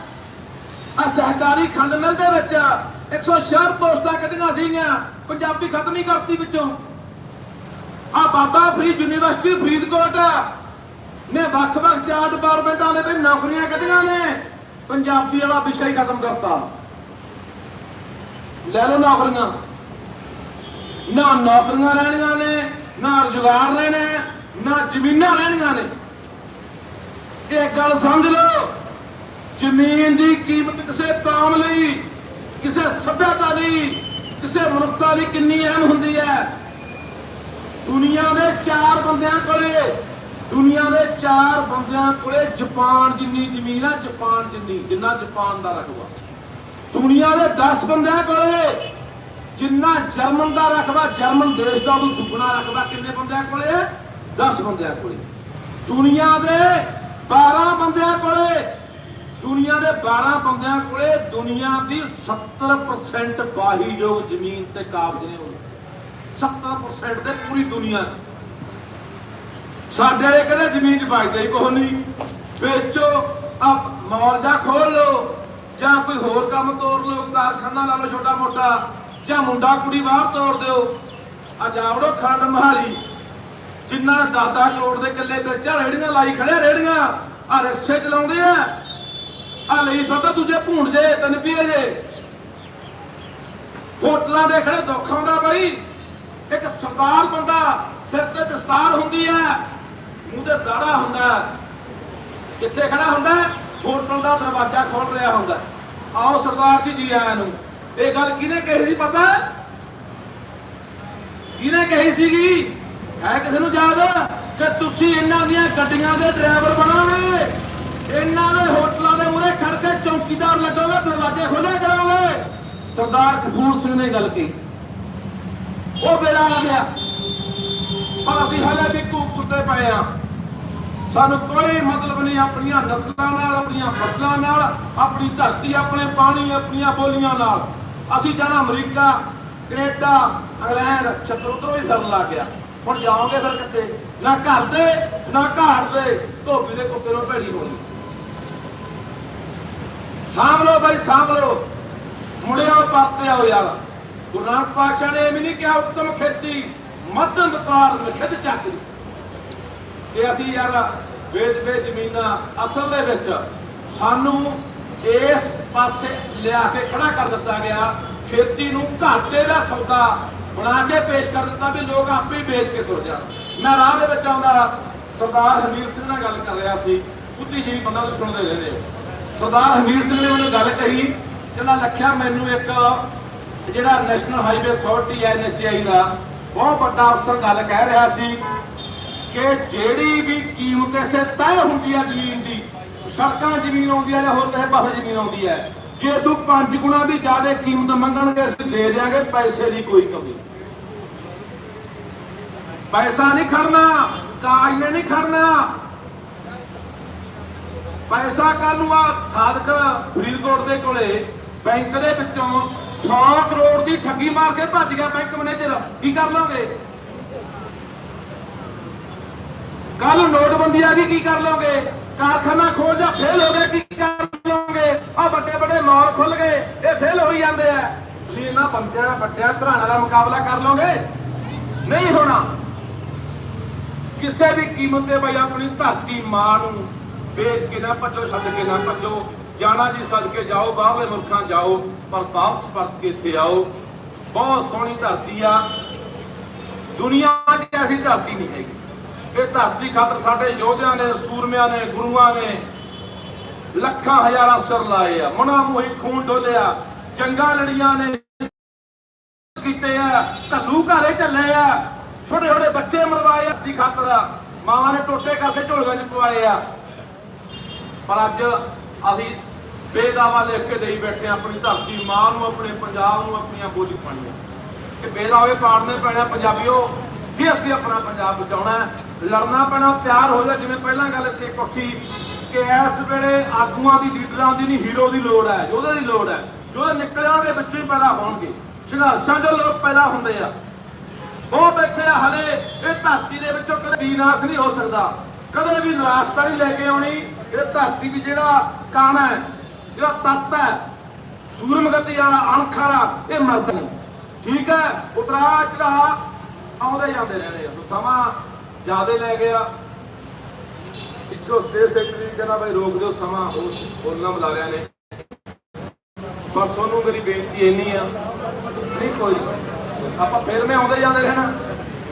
ਆ ਸਹਿਕਾਰੀ ਖੰਡ ਮਿਲ ਦੇ ਵਿੱਚ। 166 ਪੋਸਟਾਂ ਕੱਢੀਆਂ ਸੀਗੀਆਂ, ਪੰਜਾਬੀ ਖਤਮ ਹੀ ਕਰਤੀ ਵਿੱਚੋਂ। ਆ ਬਾਬਾ ਫਰੀਦ ਯੂਨੀਵਰਸਿਟੀ, ਫਰੀਦਕੋਟ ਨੇ ਵੱਖ-ਵੱਖ ਚਾਰ ਡਿਪਾਰਟਮੈਂਟਾਂ ਦੇ ਵਿੱਚ ਨੌਕਰੀਆਂ ਕੱਢੀਆਂ ਨੇ। ਪੰਜਾਬੀ ਵਾਲਾ ਵਿਸ਼ਾ ਹੀ ਖਤਮ ਕਰਤਾ। ਲੈ ਲਓ ਨੌਕਰੀਆਂ। ਨਾ ਨੌਕਰੀਆਂ ਲੈਣੀਆਂ ਨੇ, ਨਾ ਰੁਜ਼ਗਾਰ ਲੈਣਾ ਨਾ ਜ਼ਮੀਨਾਂ ਲੈਣੀਆਂ ਨੇ। ਇਹ ਗੱਲ ਸਮਝ ਲਓ। ਜ਼ਮੀਨ ਦੀ ਕੀਮਤ ਕਿਸੇ ਕਾਮ ਲਈ, ਕਿਸੇ ਸਭਿਅਤਾ ਲਈ ਕਿਸੇ ਮਨੁੱਖਤਾ ਲਈ ਕਿੰਨੀ ਅਹਿਮ ਹੁੰਦੀ ਹੈ? ਦੁਨੀਆ ਦੇ ਚਾਰ ਬੰਦਿਆਂ ਕੋਲੇ, ਦੁਨੀਆ ਦੇ ਚਾਰ ਬੰਦਿਆਂ ਕੋਲੇ ਜਾਪਾਨ ਜਿੰਨੀ ਜ਼ਮੀਨ ਆ, ਜਾਪਾਨ ਜਿੰਨੀ, ਜਿੰਨਾ ਜਾਪਾਨ ਦਾ ਰਕਬਾ। ਦੁਨੀਆ ਦੇ 10 ਬੰਦਿਆਂ ਕੋਲੇ ਜਿੰਨਾ ਜਰਮਨ ਦਾ ਰਕਬਾ, ਜਰਮਨ ਦੇਸ਼ ਦਾ ਉਹ ਦੁੱਗਣਾ ਰਕਬਾ ਕਿੰਨੇ ਬੰਦਿਆਂ ਕੋਲੇ? 10 ਬੰਦਿਆਂ ਕੋਲੇ। ਦੁਨੀਆ ਦੇ 12 ਬੰਦਿਆਂ ਕੋਲੇ ਦੁਨੀਆ ਦੇ 12 ਬੰਦਿਆਂ ਕੋਲੇ ਦੁਨੀਆ ਦੀ 70% ਵਾਹੀਯੋਗ ਜ਼ਮੀਨ ਤੇ ਕਾਬਜ਼ ਨੇ ਉਹ 70% ਦੇ ਪੂਰੀ ਦੁਨੀਆ 'ਚ। ਸਾਡੇ ਵਾਲੇ ਕਹਿੰਦੇ ਜ਼ਮੀਨ 'ਚ ਬਚਦਾ ਹੀ ਕੁਛ ਨਹੀਂ। ਵੇਚੋ ਆ ਮਾਲ ਖੋਲ ਲਓ, ਜਾਂ ਕੋਈ ਹੋਰ ਕੰਮ ਤੋਰ ਲਓ, ਕਾਰਖਾਨਾ ਲਾ ਲਓ, ਛੋਟਾ ਮੋਟਾ, ਜਾਂ ਮੁੰਡਾ ਕੁੜੀ ਬਾਹਰ ਤੋਰ ਦਿਓ। ਆ ਜਾਵੜੋ ਖੰਡ ਮਹਾਲੀ। ਜਿੰਨਾ 10-10 ਕਰੋੜ ਦੇ ਕਿੱਲੇ ਵਿੱਚ ਰੇੜੀਆਂ ਲਾਈ ਖੜੇ ਰੇੜੀਆਂ ਆ ਰਿਕਸ਼ੇ ਚਲਾਉਂਦੇ ਆ। ਆ ਲਈ ਫਿਰਦਾ ਦੂਜੇ ਭੂਣ ਜੇ, ਤਿੰਨ ਜੇ। ਹੋਟਲਾਂ ਦੇ ਖੜੇ ਦੁੱਖ ਆਉਂਦਾ ਬਈ। ਇੱਕ ਸਰਦਾਰ ਬੰਦਾ ਸਿਰ ਤੇ ਦਸਤਾਰ ਹੁੰਦੀ ਹੈ ਮੂੰਹ ਤੇ ਦਾੜਾ ਹੁੰਦਾ ਕਿੱਥੇ ਖੜਾ ਹੁੰਦਾ ਹੋਟਲ ਦਾ ਦਰਵਾਜ਼ਾ ਖੋਲ ਰਿਹਾ ਹੁੰਦਾ ਆਓ ਸਰਦਾਰ ਜੀ ਜੀ ਆਇਆਂ ਨੂੰ। ਇਹ ਗੱਲ ਕਿਹਨੇ ਕਹੀ ਸੀ ਪਤਾ? ਕਿਹਨੇ ਕਹੀ ਸੀਗੀ? ਹੈ ਕਿਸੇ ਨੂੰ ਯਾਦ? ਕਿ ਤੁਸੀਂ ਇਹਨਾਂ ਦੀਆਂ ਗੱਡੀਆਂ ਦੇ ਡਰਾਈਵਰ ਬਣੋਗੇ? ਇਹਨਾਂ ਦੇ ਹੋਟਲਾਂ ਦੇ ਮੂਹਰੇ ਖੜ ਕੇ ਚੌਕੀਦਾਰ ਲੱਗੋਗੇ, ਦਰਵਾਜ਼ੇ ਖੋਲੇ ਕਰੋਗੇ ਸਰਦਾਰ ਕਪੂਰ ਸਿੰਘ ਨੇ ਗੱਲ ਕੀਤੀ ਉਹ ਵੇਲਾ ਆ ਗਿਆ। ਪਰ ਅਸੀਂ ਹਾਲੇ ਵੀ ਧੂਪ ਸੁੱਤੇ ਪਏ ਆ। ਸਾਨੂੰ ਕੋਈ ਮਤਲਬ ਨਹੀਂ ਆਪਣੀਆਂ ਨਸਲਾਂ ਨਾਲ, ਆਪਣੀਆਂ ਫਸਲਾਂ ਨਾਲ, ਆਪਣੀ ਧਰਤੀ ਆਪਣੇ ਪਾਣੀ, ਆਪਣੀਆਂ ਬੋਲੀਆਂ ਨਾਲ। ਅਸੀਂ ਜਾਣਾ ਅਮਰੀਕਾ, ਕੈਨੇਡਾ, ਇੰਗਲੈਂਡ, ਚਤੁਰਤਰੋ ਹੀ ਫਿਰਨ ਲੱਗ ਗਿਆ। ਹੁਣ ਜਾਓਗੇ ਫਿਰ ਕਿੱਥੇ? ਨਾ ਘਰ ਦੇ, ਨਾ ਘਾਟ ਦੇ। ਧੋਬੀ ਦੇ ਕੁੱਤੇ ਨੂੰ ਭੈੜੀ ਹੋਣੀ ਸਾਂਭ ਲਓ ਬਾਈ ਸਾਂਭ ਲਓ ਮੁੜਿਓ ਪਾਤੇ ਆਓ ਯਾਰ। ਗੁਰੂ ਨਾਨਕ ਪਾਤਸ਼ਾਹ ਨੇ ਇਹ ਵੀ ਨਹੀਂ ਕਿਹਾ ਉੱਤਮ ਖੇਤੀ, ਮੱਧਮ ਵਪਾਰ ਖਿੱਦ ਚੱਕਰੀ ਕਿ ਅਸੀਂ ਯਾਰ ਵੇਚ ਵੇਚ ਜ਼ਮੀਨਾਂ ਅਸਲ ਦੇ ਵਿੱਚ ਸਾਨੂੰ ਇਸ ਪਾਸੇ ਲਿਆ ਕੇ ਖੜਾ ਕਰ ਦਿੱਤਾ ਗਿਆ। ਖੇਤੀ ਨੂੰ ਘਾਟੇ ਦਾ ਸੌਦਾ ਬਣਾ ਕੇ ਪੇਸ਼ ਕਰ ਦਿੱਤਾ ਵੀ ਲੋਕ ਆਪੇ ਹੀ ਵੇਚ ਕੇ ਤੁਰ ਜਾਣ। ਮੈਂ ਰਾਹ ਦੇ ਵਿੱਚ ਆਉਂਦਾ, ਸਰਦਾਰ ਹਰਮੀਤ ਸਿੰਘ ਨਾਲ ਗੱਲ ਕਰ ਰਿਹਾ ਸੀ। ਉੱਤੀ ਜੀ ਬੰਦਾ ਸੁਣਦੇ ਰਹਿੰਦੇ ਸਰਦਾਰ ਹਮੀਰ ਸਿੰਘ ਨੇ ਮੈਨੂੰ ਗੱਲ ਕਹੀ, ਕਹਿੰਦਾ, ਲੱਖਿਆ, ਮੈਨੂੰ ਇੱਕ ਜਿਹੜਾ ਨੈਸ਼ਨਲ ਹਾਈਵੇ ਅਥਾਰਟੀ ਹੈ ਐਨਐਚਆਈ ਦਾ, ਬਹੁਤ ਵੱਡਾ ਅਫਸਰ ਗੱਲ ਕਹਿ ਰਿਹਾ ਸੀ ਕਿ ਜਿਹੜੀ ਵੀ ਕੀਮਤ ਇੱਥੇ ਤੈਅ ਹੁੰਦੀ ਹੈ ਜ਼ਮੀਨ ਦੀ, ਸੜਕਾਂ ਜ਼ਮੀਨ ਆਉਂਦੀ ਹੈ ਜਾਂ ਹੋਰ ਕਿਸੇ ਪਾਸੇ ਜ਼ਮੀਨ ਆਉਂਦੀ ਹੈ, ਜੇ ਤੂੰ ਪੰਜ ਗੁਣਾ ਵੀ ਜ਼ਿਆਦਾ ਕੀਮਤ ਮੰਗਣਗੇ, ਅਸੀਂ ਦੇ ਦਿਆਂਗੇ, ਪੈਸੇ ਦੀ ਕੋਈ ਕਮੀ ਪੈਸਾ ਨਹੀਂ ਖੜਨਾ ਕਾਜ ਨੇ ਨਹੀਂ ਖੜਨਾ ਪੈਸਾ ਕੱਲ ਨੂੰ ਆ ਸਾਧਕ ਫਰੀਦਕੋਟ ਦੇ ਕੋਲੇ ਬੈਂਕ ਦੇ ਵਿੱਚੋਂ 100 ਕਰੋੜ ਦੀ ਠੱਗੀ ਮਾਰ ਕੇ ਭੱਜ ਗਿਆ ਬੈਂਕ ਮੈਨੇਜਰ। ਕੀ ਕਰ ਲਓਗੇ? ਕੱਲ ਨੋਟਬੰਦੀ ਆ ਗਈ, ਕੀ ਕਰ ਲਓਗੇ? ਕਾਰਖਾਨਾ ਖੋਲ ਜਾ ਫੇਲ ਹੋ ਗਿਆ, ਕੀ ਕਰ ਲਓਗੇ? ਆ ਵੱਡੇ ਵੱਡੇ ਮਾਲ ਖੁੱਲ ਗਏ, ਇਹ ਫੇਲ ਹੋਈ ਜਾਂਦੇ ਆ। ਤੁਸੀਂ ਇਹਨਾਂ ਬੰਦਿਆਂ ਵੱਡਿਆਂ ਘਰਾਣਿਆਂ ਦਾ ਮੁਕਾਬਲਾ ਕਰ ਲਓਗੇ? ਨਹੀਂ ਹੋਣਾ। ਕਿਸੇ ਵੀ ਕੀਮਤ ਤੇ ਬਈ ਆਪਣੀ ਧਰਤੀ ਮਾਂ ਨੂੰ ਵੇਚ ਕੇ ਨਾ ਭੱਜੋ, ਛੱਡ ਕੇ ਨਾ ਭੱਜੋ, ਜਾਣਾ ਜੀ ਸਦਕੇ ਜਾਓ, ਬਾਹਰਲੇ ਮੁਲਕਾਂ ਜਾਓ, ਪਰ ਵਾਪਸ ਪਰਤ ਕੇ ਇੱਥੇ ਆਓ। ਬਹੁਤ ਸੋਹਣੀ ਧਰਤੀ ਆ। ਦੁਨੀਆ 'ਚ ਐਸੀ ਧਰਤੀ ਨਹੀਂ ਹੈਗੀ। ਇਹ ਧਰਤੀ ਖਾਤਰ ਸਾਡੇ ਯੋਧਿਆਂ ਨੇ, ਸੂਰਮਿਆਂ ਨੇ, ਗੁਰੂਆਂ ਨੇ ਲੱਖਾਂ ਹਜ਼ਾਰਾਂ ਸਿਰ ਲਾਏ ਆ। ਮਨਾ ਮੋਹੀ ਖੂਨ ਡੋਲਿਆ। ਜੰਗਾਂ ਲੜੀਆਂ ਨੇ, ਕੀਤੇ ਆ। ਘੱਲੂ ਘਾਰੇ ਚੱਲੇ ਆ। ਛੋਟੇ ਛੋਟੇ ਬੱਚੇ ਮਰਵਾਏ ਆ ਦੀ ਖਾਤਰ। ਮਾਵਾਂ ਨੇ ਟੋਟੇ ਕਰਕੇ ਝੋਲੀਆਂ ਚ ਪਵਾਏ ਆ। ਪਰ ਅੱਜ ਅਸੀਂ ਬੇਦਾਵਾ ਲਿਖ ਕੇ ਦੇਈ ਬੈਠੇ ਹਾਂ, ਆਪਣੀ ਧਰਤੀ, ਮਾਂ ਨੂੰ, ਆਪਣੇ ਪੰਜਾਬ ਨੂੰ, ਆਪਣੀਆਂ ਬੋਲੀ ਪਾਣੀਆਂ ਕਿ ਬੇਦਾਵੇ ਪਾੜਨੇ ਪੈਣਾ ਪੰਜਾਬੀਓ, ਵੀ ਅਸੀਂ ਆਪਣਾ ਪੰਜਾਬ ਬਚਾਉਣਾ ਲੜਨਾ ਪੈਣਾ, ਤਿਆਰ ਹੋ ਜਾ, ਜਿਵੇਂ ਪਹਿਲਾਂ ਗੱਲ ਇੱਥੇ ਇੱਕ ਕਿ ਇਸ ਵੇਲੇ ਆਗੂਆਂ ਦੀ, ਲੀਡਰਾਂ ਦੀ ਨਹੀਂ, ਹੀਰੋ ਦੀ ਲੋੜ ਹੈ, ਯੋਧੇ ਦੀ ਲੋੜ ਹੈ। ਜੋ ਨਿਕਲਿਆ ਦੇ ਬੱਚੇ ਹੀ ਪੈਦਾ ਹੋਣਗੇ। ਸੰਘਰਸ਼ਾਂ ਜੋ ਲੋਕ ਪੈਦਾ ਹੁੰਦੇ ਆ। ਉਹ ਬੈਠੇ ਆ, ਹਲੇ ਇਹ ਧਰਤੀ ਦੇ ਵਿੱਚੋਂ ਕਦੇ ਵਿਨਾਸ਼ ਨਹੀਂ ਹੋ ਸਕਦਾ। ਕਦੇ ਵੀ ਨਿਰਾਸ਼ਤਾ ਨਹੀਂ ਲੈ ਕੇ ਆਉਣੀ। ਇਹ ਧਰਤੀ ਵੀ ਜਿਹੜਾ ਕਣ ਹੈ, ਜਿਹੜਾ ਤੱਤ ਹੈ ਸੂਰਮਗਤੀ ਵਾਲਾ, ਅਣਖ ਵਾਲਾ, ਇਹ ਮਰਦ ਨਹੀਂ। ਠੀਕ ਹੈ ਉਤਰਾ ਚੜਾ ਆਉਂਦੇ ਜਾਂਦੇ ਰਹਿੰਦੇ ਆ। ਸਮਾਂ ਜਿਆਦੇ ਲੈ ਗਿਆ। ਪਿੱਛੋਂ ਸਟੇਟ ਸੈਕਟਰੀ ਕਹਿੰਦਾ ਬਈ ਰੋਕ ਦਿਓ, ਸਮਾਂ ਹੋਰ ਬੋਲਣਾ ਬੁਲਾਰਿਆਂ ਨੇ। ਪਰ ਤੁਹਾਨੂੰ ਮੇਰੀ ਬੇਨਤੀ ਇੰਨੀ ਆ, ਨਹੀਂ ਕੋਈ ਆਪਾਂ ਫਿਰ ਮੈਂ ਆਉਂਦੇ ਜਾਂਦੇ ਰਹਿਣਾ।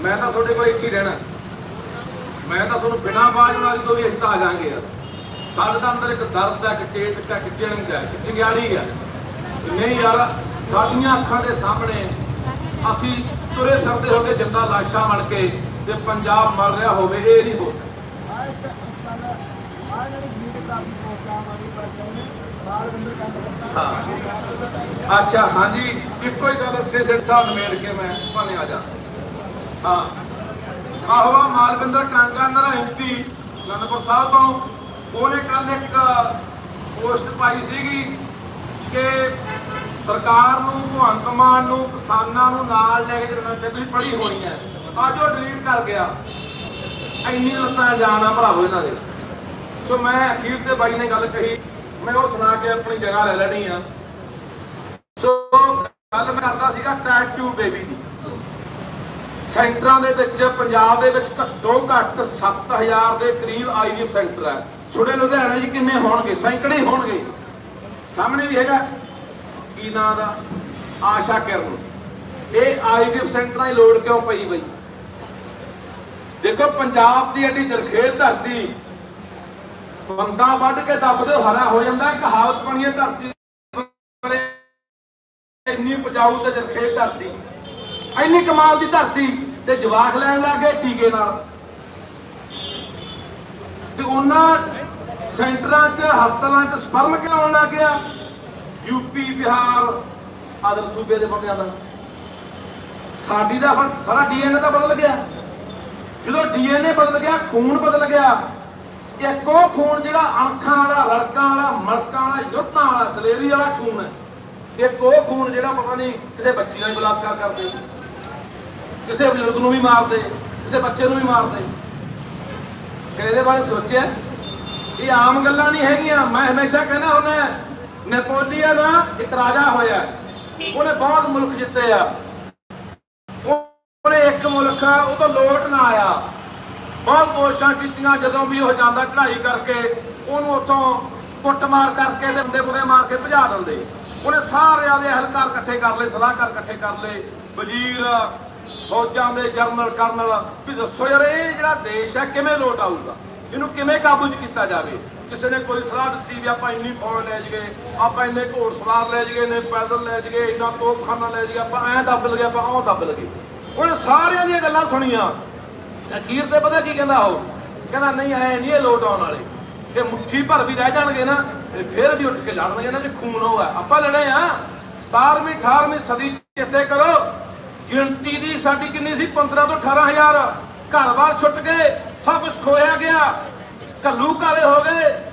ਮੈਂ ਤਾਂ ਤੁਹਾਡੇ ਕੋਲ ਇੱਥੇ ਹੀ ਰਹਿਣਾ। ਮੈਂ ਤਾਂ ਤੁਹਾਨੂੰ ਬਿਨਾਂ ਬਾਜ ਨਾਲ ਤੋਂ ਵੀ ਅਸੀਂ ਤਾਂ ਆ ਜਾਾਂਗੇ ਯਾਰ। ਸਾਡੇ ਦਾ ਅੰਦਰ ਇੱਕ ਦਰਦ ਹੈ ਕਿ ਟੇਟ ਹੈ ਕਿ ਜਨਮ ਹੈ ਕਿ ਚੰਗਿਆੜੀ ਹੈ। ਨਹੀਂ ਯਾਰ, ਸਾਡੀਆਂ ਅੱਖਾਂ ਦੇ ਸਾਹਮਣੇ ਅਸੀਂ ਤੁਰੇ ਫਿਰਦੇ ਹੋ ਜਿੰਦਾ ਲਾਸ਼ਾਂ ਬਣ ਕੇ ਤੇ ਪੰਜਾਬ ਮਰ ਰਿਹਾ ਹੋਵੇ, ਇਹ ਨਹੀਂ ਹੋ। ਅੱਛਾ, ਹਾਂਜੀ, ਇੱਕੋ ਹੀ ਗੱਲ ਸੇ ਸੇ ਸਾਹਿਬ ਕੇ ਮੈਂ ਭਾਵੇਂ ਆ ਜਾ। ਹਾਂ। ਆਹੋ ਮਾਲਵਿੰਦਰ ਕਾਂਗਾ ਦਾ ਐਮਪੀ ਨੰਦਪੁਰ ਸਾਹਿਬ ਤੋਂ ਉਹਨੇ ਕੱਲ ਇੱਕ ਪੋਸਟ ਪਾਈ ਸੀਗੀ ਕਿ ਸਰਕਾਰ ਨੂੰ, ਭਗਵੰਤ ਮਾਨ ਨੂੰ, ਕਿਸਾਨਾਂ ਨੂੰ ਨਾਲ ਲੈ ਕੇ ਚੱਲਣਾ ਚਾਹੀਦਾ ਤੁਸੀਂ ਪੜ੍ਹੀ ਹੋਣੀ ਹੈ, ਅੱਜ ਉਹ ਡਿਲੀਟ ਕਰ ਗਿਆ। ਇੰਨੀ ਲੱਤਾਂ ਜਾਣਾ ਭਰਾਵੋ ਇਹਨਾਂ ਦੇ। ਸੋ ਮੈਂ ਅਖੀਰ ਤੇ ਬਾਈ ਨੇ ਗੱਲ ਕਹੀ, ਮੈਂ ਉਹ ਸੁਣਾ ਕੇ ਆਪਣੀ ਜਗ੍ਹਾ ਲੈ ਲੈਣੀ ਆ। ਸੋ ਗੱਲ ਮੈਂ ਕਰਦਾ ਸੀਗਾ ਟੈਟੂ ਬੇਬੀ ਦੀ। ਸੈਂਟਰਾਂ ਦੇ ਵਿੱਚ, ਪੰਜਾਬ ਦੇ ਵਿੱਚ ਘੱਟੋ ਘੱਟ 7000 ਦੇ ਕਰੀਬ ਆਈਵੀਐਫ ਸੈਂਟਰ ਹੈ। ਛੋਟੇ ਲੁਧਿਆਣੇ 'ਚ ਕਿੰਨੇ ਹੋਣਗੇ? ਸੈਂਕੜੇ ਹੋਣਗੇ। ਸਾਹਮਣੇ ਵੀ ਹੈਗਾ। ਕੀ ਨਾਂ ਦਾ? ਆਸ਼ਾ ਕਿਰਨ। ਇਹ ਆਈਵੀਐਫ ਸੈਂਟਰਾਂ ਦੀ ਲੋੜ ਕਿਉਂ ਪਈ ਬਈ? ਦੇਖੋ, ਪੰਜਾਬ ਦੀ ਐਡੀ ਜਰਖੇਲ ਧਰਤੀ। ਬੰਦਾ ਵੱਢ ਕੇ ਦੱਬਦੇ ਹਰਾ ਹੋ ਜਾਂਦਾ, ਕਹਾਵਤ ਬਣੀ ਹੈ ਧਰਤੀ ਇੰਨੀ ਉਪਜਾਊ ਤੇ ਜਰਖੇਲ ਧਰਤੀ। ਇੰਨੀ ਕਮਾਲ ਦੀ ਧਰਤੀ ਤੇ ਜਵਾਕ ਲੈਣ ਲੱਗ ਗਏ ਟੀਕੇ ਨਾਲ। ਤੇ ਉਹਨਾਂ ਸੈਂਟਰਾਂ 'ਚ, ਹਸਪਤਾਲਾਂ 'ਚ ਸਪਰਮ ਕਿਉਂ ਲੱਗ ਗਿਆ। ਯੂਪੀ ਬਿਹਾਰ ਆਦਰ ਸੂਬੇ ਦੇ ਬੰਦਿਆਂ ਦਾ। ਸਾਡੀ ਦਾ ਹੁਣ ਸਾਰਾ ਡੀਐਨਏ ਤਾਂ ਬਦਲ ਗਿਆ। ਜਦੋਂ ਡੀਐਨਏ ਬਦਲ ਗਿਆ, ਖੂਨ ਬਦਲ ਗਿਆ, ਇੱਕ ਉਹ ਖੂਨ ਜਿਹੜਾ ਅਣਖਾਂ ਵਾਲਾ, ਰੜਕਾਂ ਵਾਲਾ ਮਲਕਾਂ ਵਾਲਾ ਯੁੱਧਾਂ ਵਾਲਾ, ਸਲੇਰੀ ਵਾਲਾ ਖੂਨ ਹੈ। ਇੱਕ ਉਹ ਖੂਨ ਜਿਹੜਾ ਪਤਾ ਨਹੀਂ ਕਿਸੇ ਬੱਚੀ ਨਾਲ ਬਲਾਤਕਾਰ ਕਰਦੇ। ਕਿਸੇ ਬਜ਼ੁਰਗ ਨੂੰ ਵੀ ਮਾਰਦੇ, ਕਿਸੇ ਬੱਚੇ ਨੂੰ ਵੀ ਮਾਰਦੇ। ਇਹਦੇ ਬਾਰੇ ਸੋਚਿਆ? ਇਹ ਆਮ ਗੱਲਾਂ ਨਹੀਂ ਹੈਗੀਆਂ। ਮੈਂ ਹਮੇਸ਼ਾ ਕਹਿੰਦਾ ਹੁੰਦਾ ਨੈਪੋਲੀਅਨ ਇੱਕ ਰਾਜਾ ਹੋਇਆ। ਉਹਨੇ ਬਹੁਤ ਮੁਲਕ ਜਿੱਤੇ ਆ। ਉਹਨੇ ਇੱਕ ਮੁਲਕ, ਉਹ ਤੋਂ ਲੋਟ ਨਾ ਆਇਆ। ਬਹੁਤ ਕੋਸ਼ਿਸ਼ਾਂ ਕੀਤੀਆਂ ਜਦੋਂ ਵੀ ਉਹ ਜਾਂਦਾ ਚੜ੍ਹਾਈ ਕਰਕੇ, ਉਹਨੂੰ ਉੱਥੋਂ ਕੁੱਟਮਾਰ ਕਰਕੇ ਤੇ ਹੁੰਦੇ ਬੁਰੇ ਮਾਰ ਕੇ ਭਜਾ ਦਿੰਦੇ। ਉਹਨੇ ਸਾਰਿਆਂ ਦੇ ਅਹਲਕਾਰ ਇਕੱਠੇ ਕਰ ਲਏ, ਸਲਾਹਕਾਰ ਇਕੱਠੇ ਕਰ ਲਏ। ਵਜ਼ੀਰ ਫੌਜਾਂ ਦੇ ਜਰਨਲ ਕਰਨਲ ਵੀ ਦੱਸੋ ਯਾਰ, ਇਹ ਜਿਹੜਾ ਦੇਸ਼ ਹੈ, ਕਿਵੇਂ ਲੋਟ ਆਊਗਾ? ਇਹਨੂੰ ਕਿਵੇਂ ਕਾਬੂ 'ਚ ਕੀਤਾ ਜਾਵੇ? ਕਿਸੇ ਨੇ ਕੋਈ ਸਲਾਹ ਦਿੱਤੀ ਵੀ ਆਪਾਂ ਇੰਨੀ ਫੌਜ ਲੈ ਜਗੇ ਆਪਾਂ ਇੰਨੇ ਘੋੜ ਸਵਾਰ ਲੈ ਜਗੇ ਨੇ ਪੈਦਲ ਲੈ ਜਗੇ ਇੰਨਾ ਤੋਪਖਾਨਾ ਲੈ ਜਗੇ ਆਪਾਂ ਐਂ ਦੱਬ ਲਗੇ ਆਪਾਂ ਉਹ ਦੱਬ ਲਗੇ ਉਹਨੇ ਸਾਰਿਆਂ ਦੀਆਂ ਗੱਲਾਂ ਸੁਣੀਆਂ। ਅਖੀਰ ਤੇ ਪਤਾ ਕੀ ਕਹਿੰਦਾ ਉਹ? ਕਹਿੰਦਾ, ਨਹੀਂ, ਐ ਨਹੀਂ, ਇਹ ਲੋਟ ਆਉਣ ਵਾਲੇ। ਤੇ ਮੁੱਠੀ ਭਰ ਵੀ ਰਹਿ ਜਾਣਗੇ ਨਾ, ਤੇ ਫਿਰ ਵੀ ਉੱਠ ਕੇ ਲੜਨਗੇ ਇਹਨਾਂ 'ਚ ਖੂਨ ਹੋਆ ਆਪਾਂ ਲੜੇ ਆ। 17ਵੀਂ 18ਵੀਂ ਸਦੀ ਇੱਥੇ ਕਰੋ। ਗਿਣਤੀ ਦੀ ਸਾਡੀ ਕਿੰਨੀ ਸੀ? 15 ਤੋਂ 18000 ਘਰ-ਬਾਰ ਛੁੱਟ ਗਏ, ਸਭ ਕੁਝ ਖੋਇਆ ਗਿਆ। ਘੱਲੂ ਘਾਲੇ ਹੋ ਗਏ।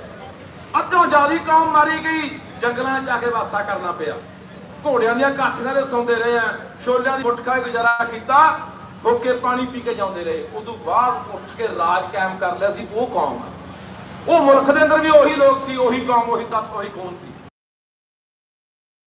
ਅੱਧੋਂ ਜ਼ਿਆਦੀ ਕੌਮ ਮਾਰੀ ਗਈ। ਜੰਗਲਾਂ 'ਚ ਜਾ ਕੇ ਵਾਸਾ ਕਰਨਾ ਪਿਆ। ਘੋੜਿਆਂ ਦੀਆਂ ਕਾਠੀਆਂ ਦੇ ਸੌਂਦੇ ਰਹੇ ਆ। ਛੋਲਿਆਂ ਦੀ ਮੁੱਠ ਗੁਜ਼ਾਰਾ ਕੀਤਾ। ਰੋਕੇ ਪਾਣੀ ਪੀ ਕੇ ਜਾਂਦੇ ਰਹੇ। ਉਦੋਂ ਬਾਅਦ ਉੱਠ ਕੇ ਰਾਜ ਕਾਇਮ ਕਰ ਲਿਆ ਸੀ। ਉਹ ਕੌਮ ਆ। ਉਹ ਮੁਲਕ ਦੇ ਅੰਦਰ ਵੀ ਉਹੀ ਲੋਕ ਸੀ, ਉਹੀ ਕੌਮ, ਉਹੀ ਤੱਤ, ਉਹੀ ਕੌਣ ਸੀ।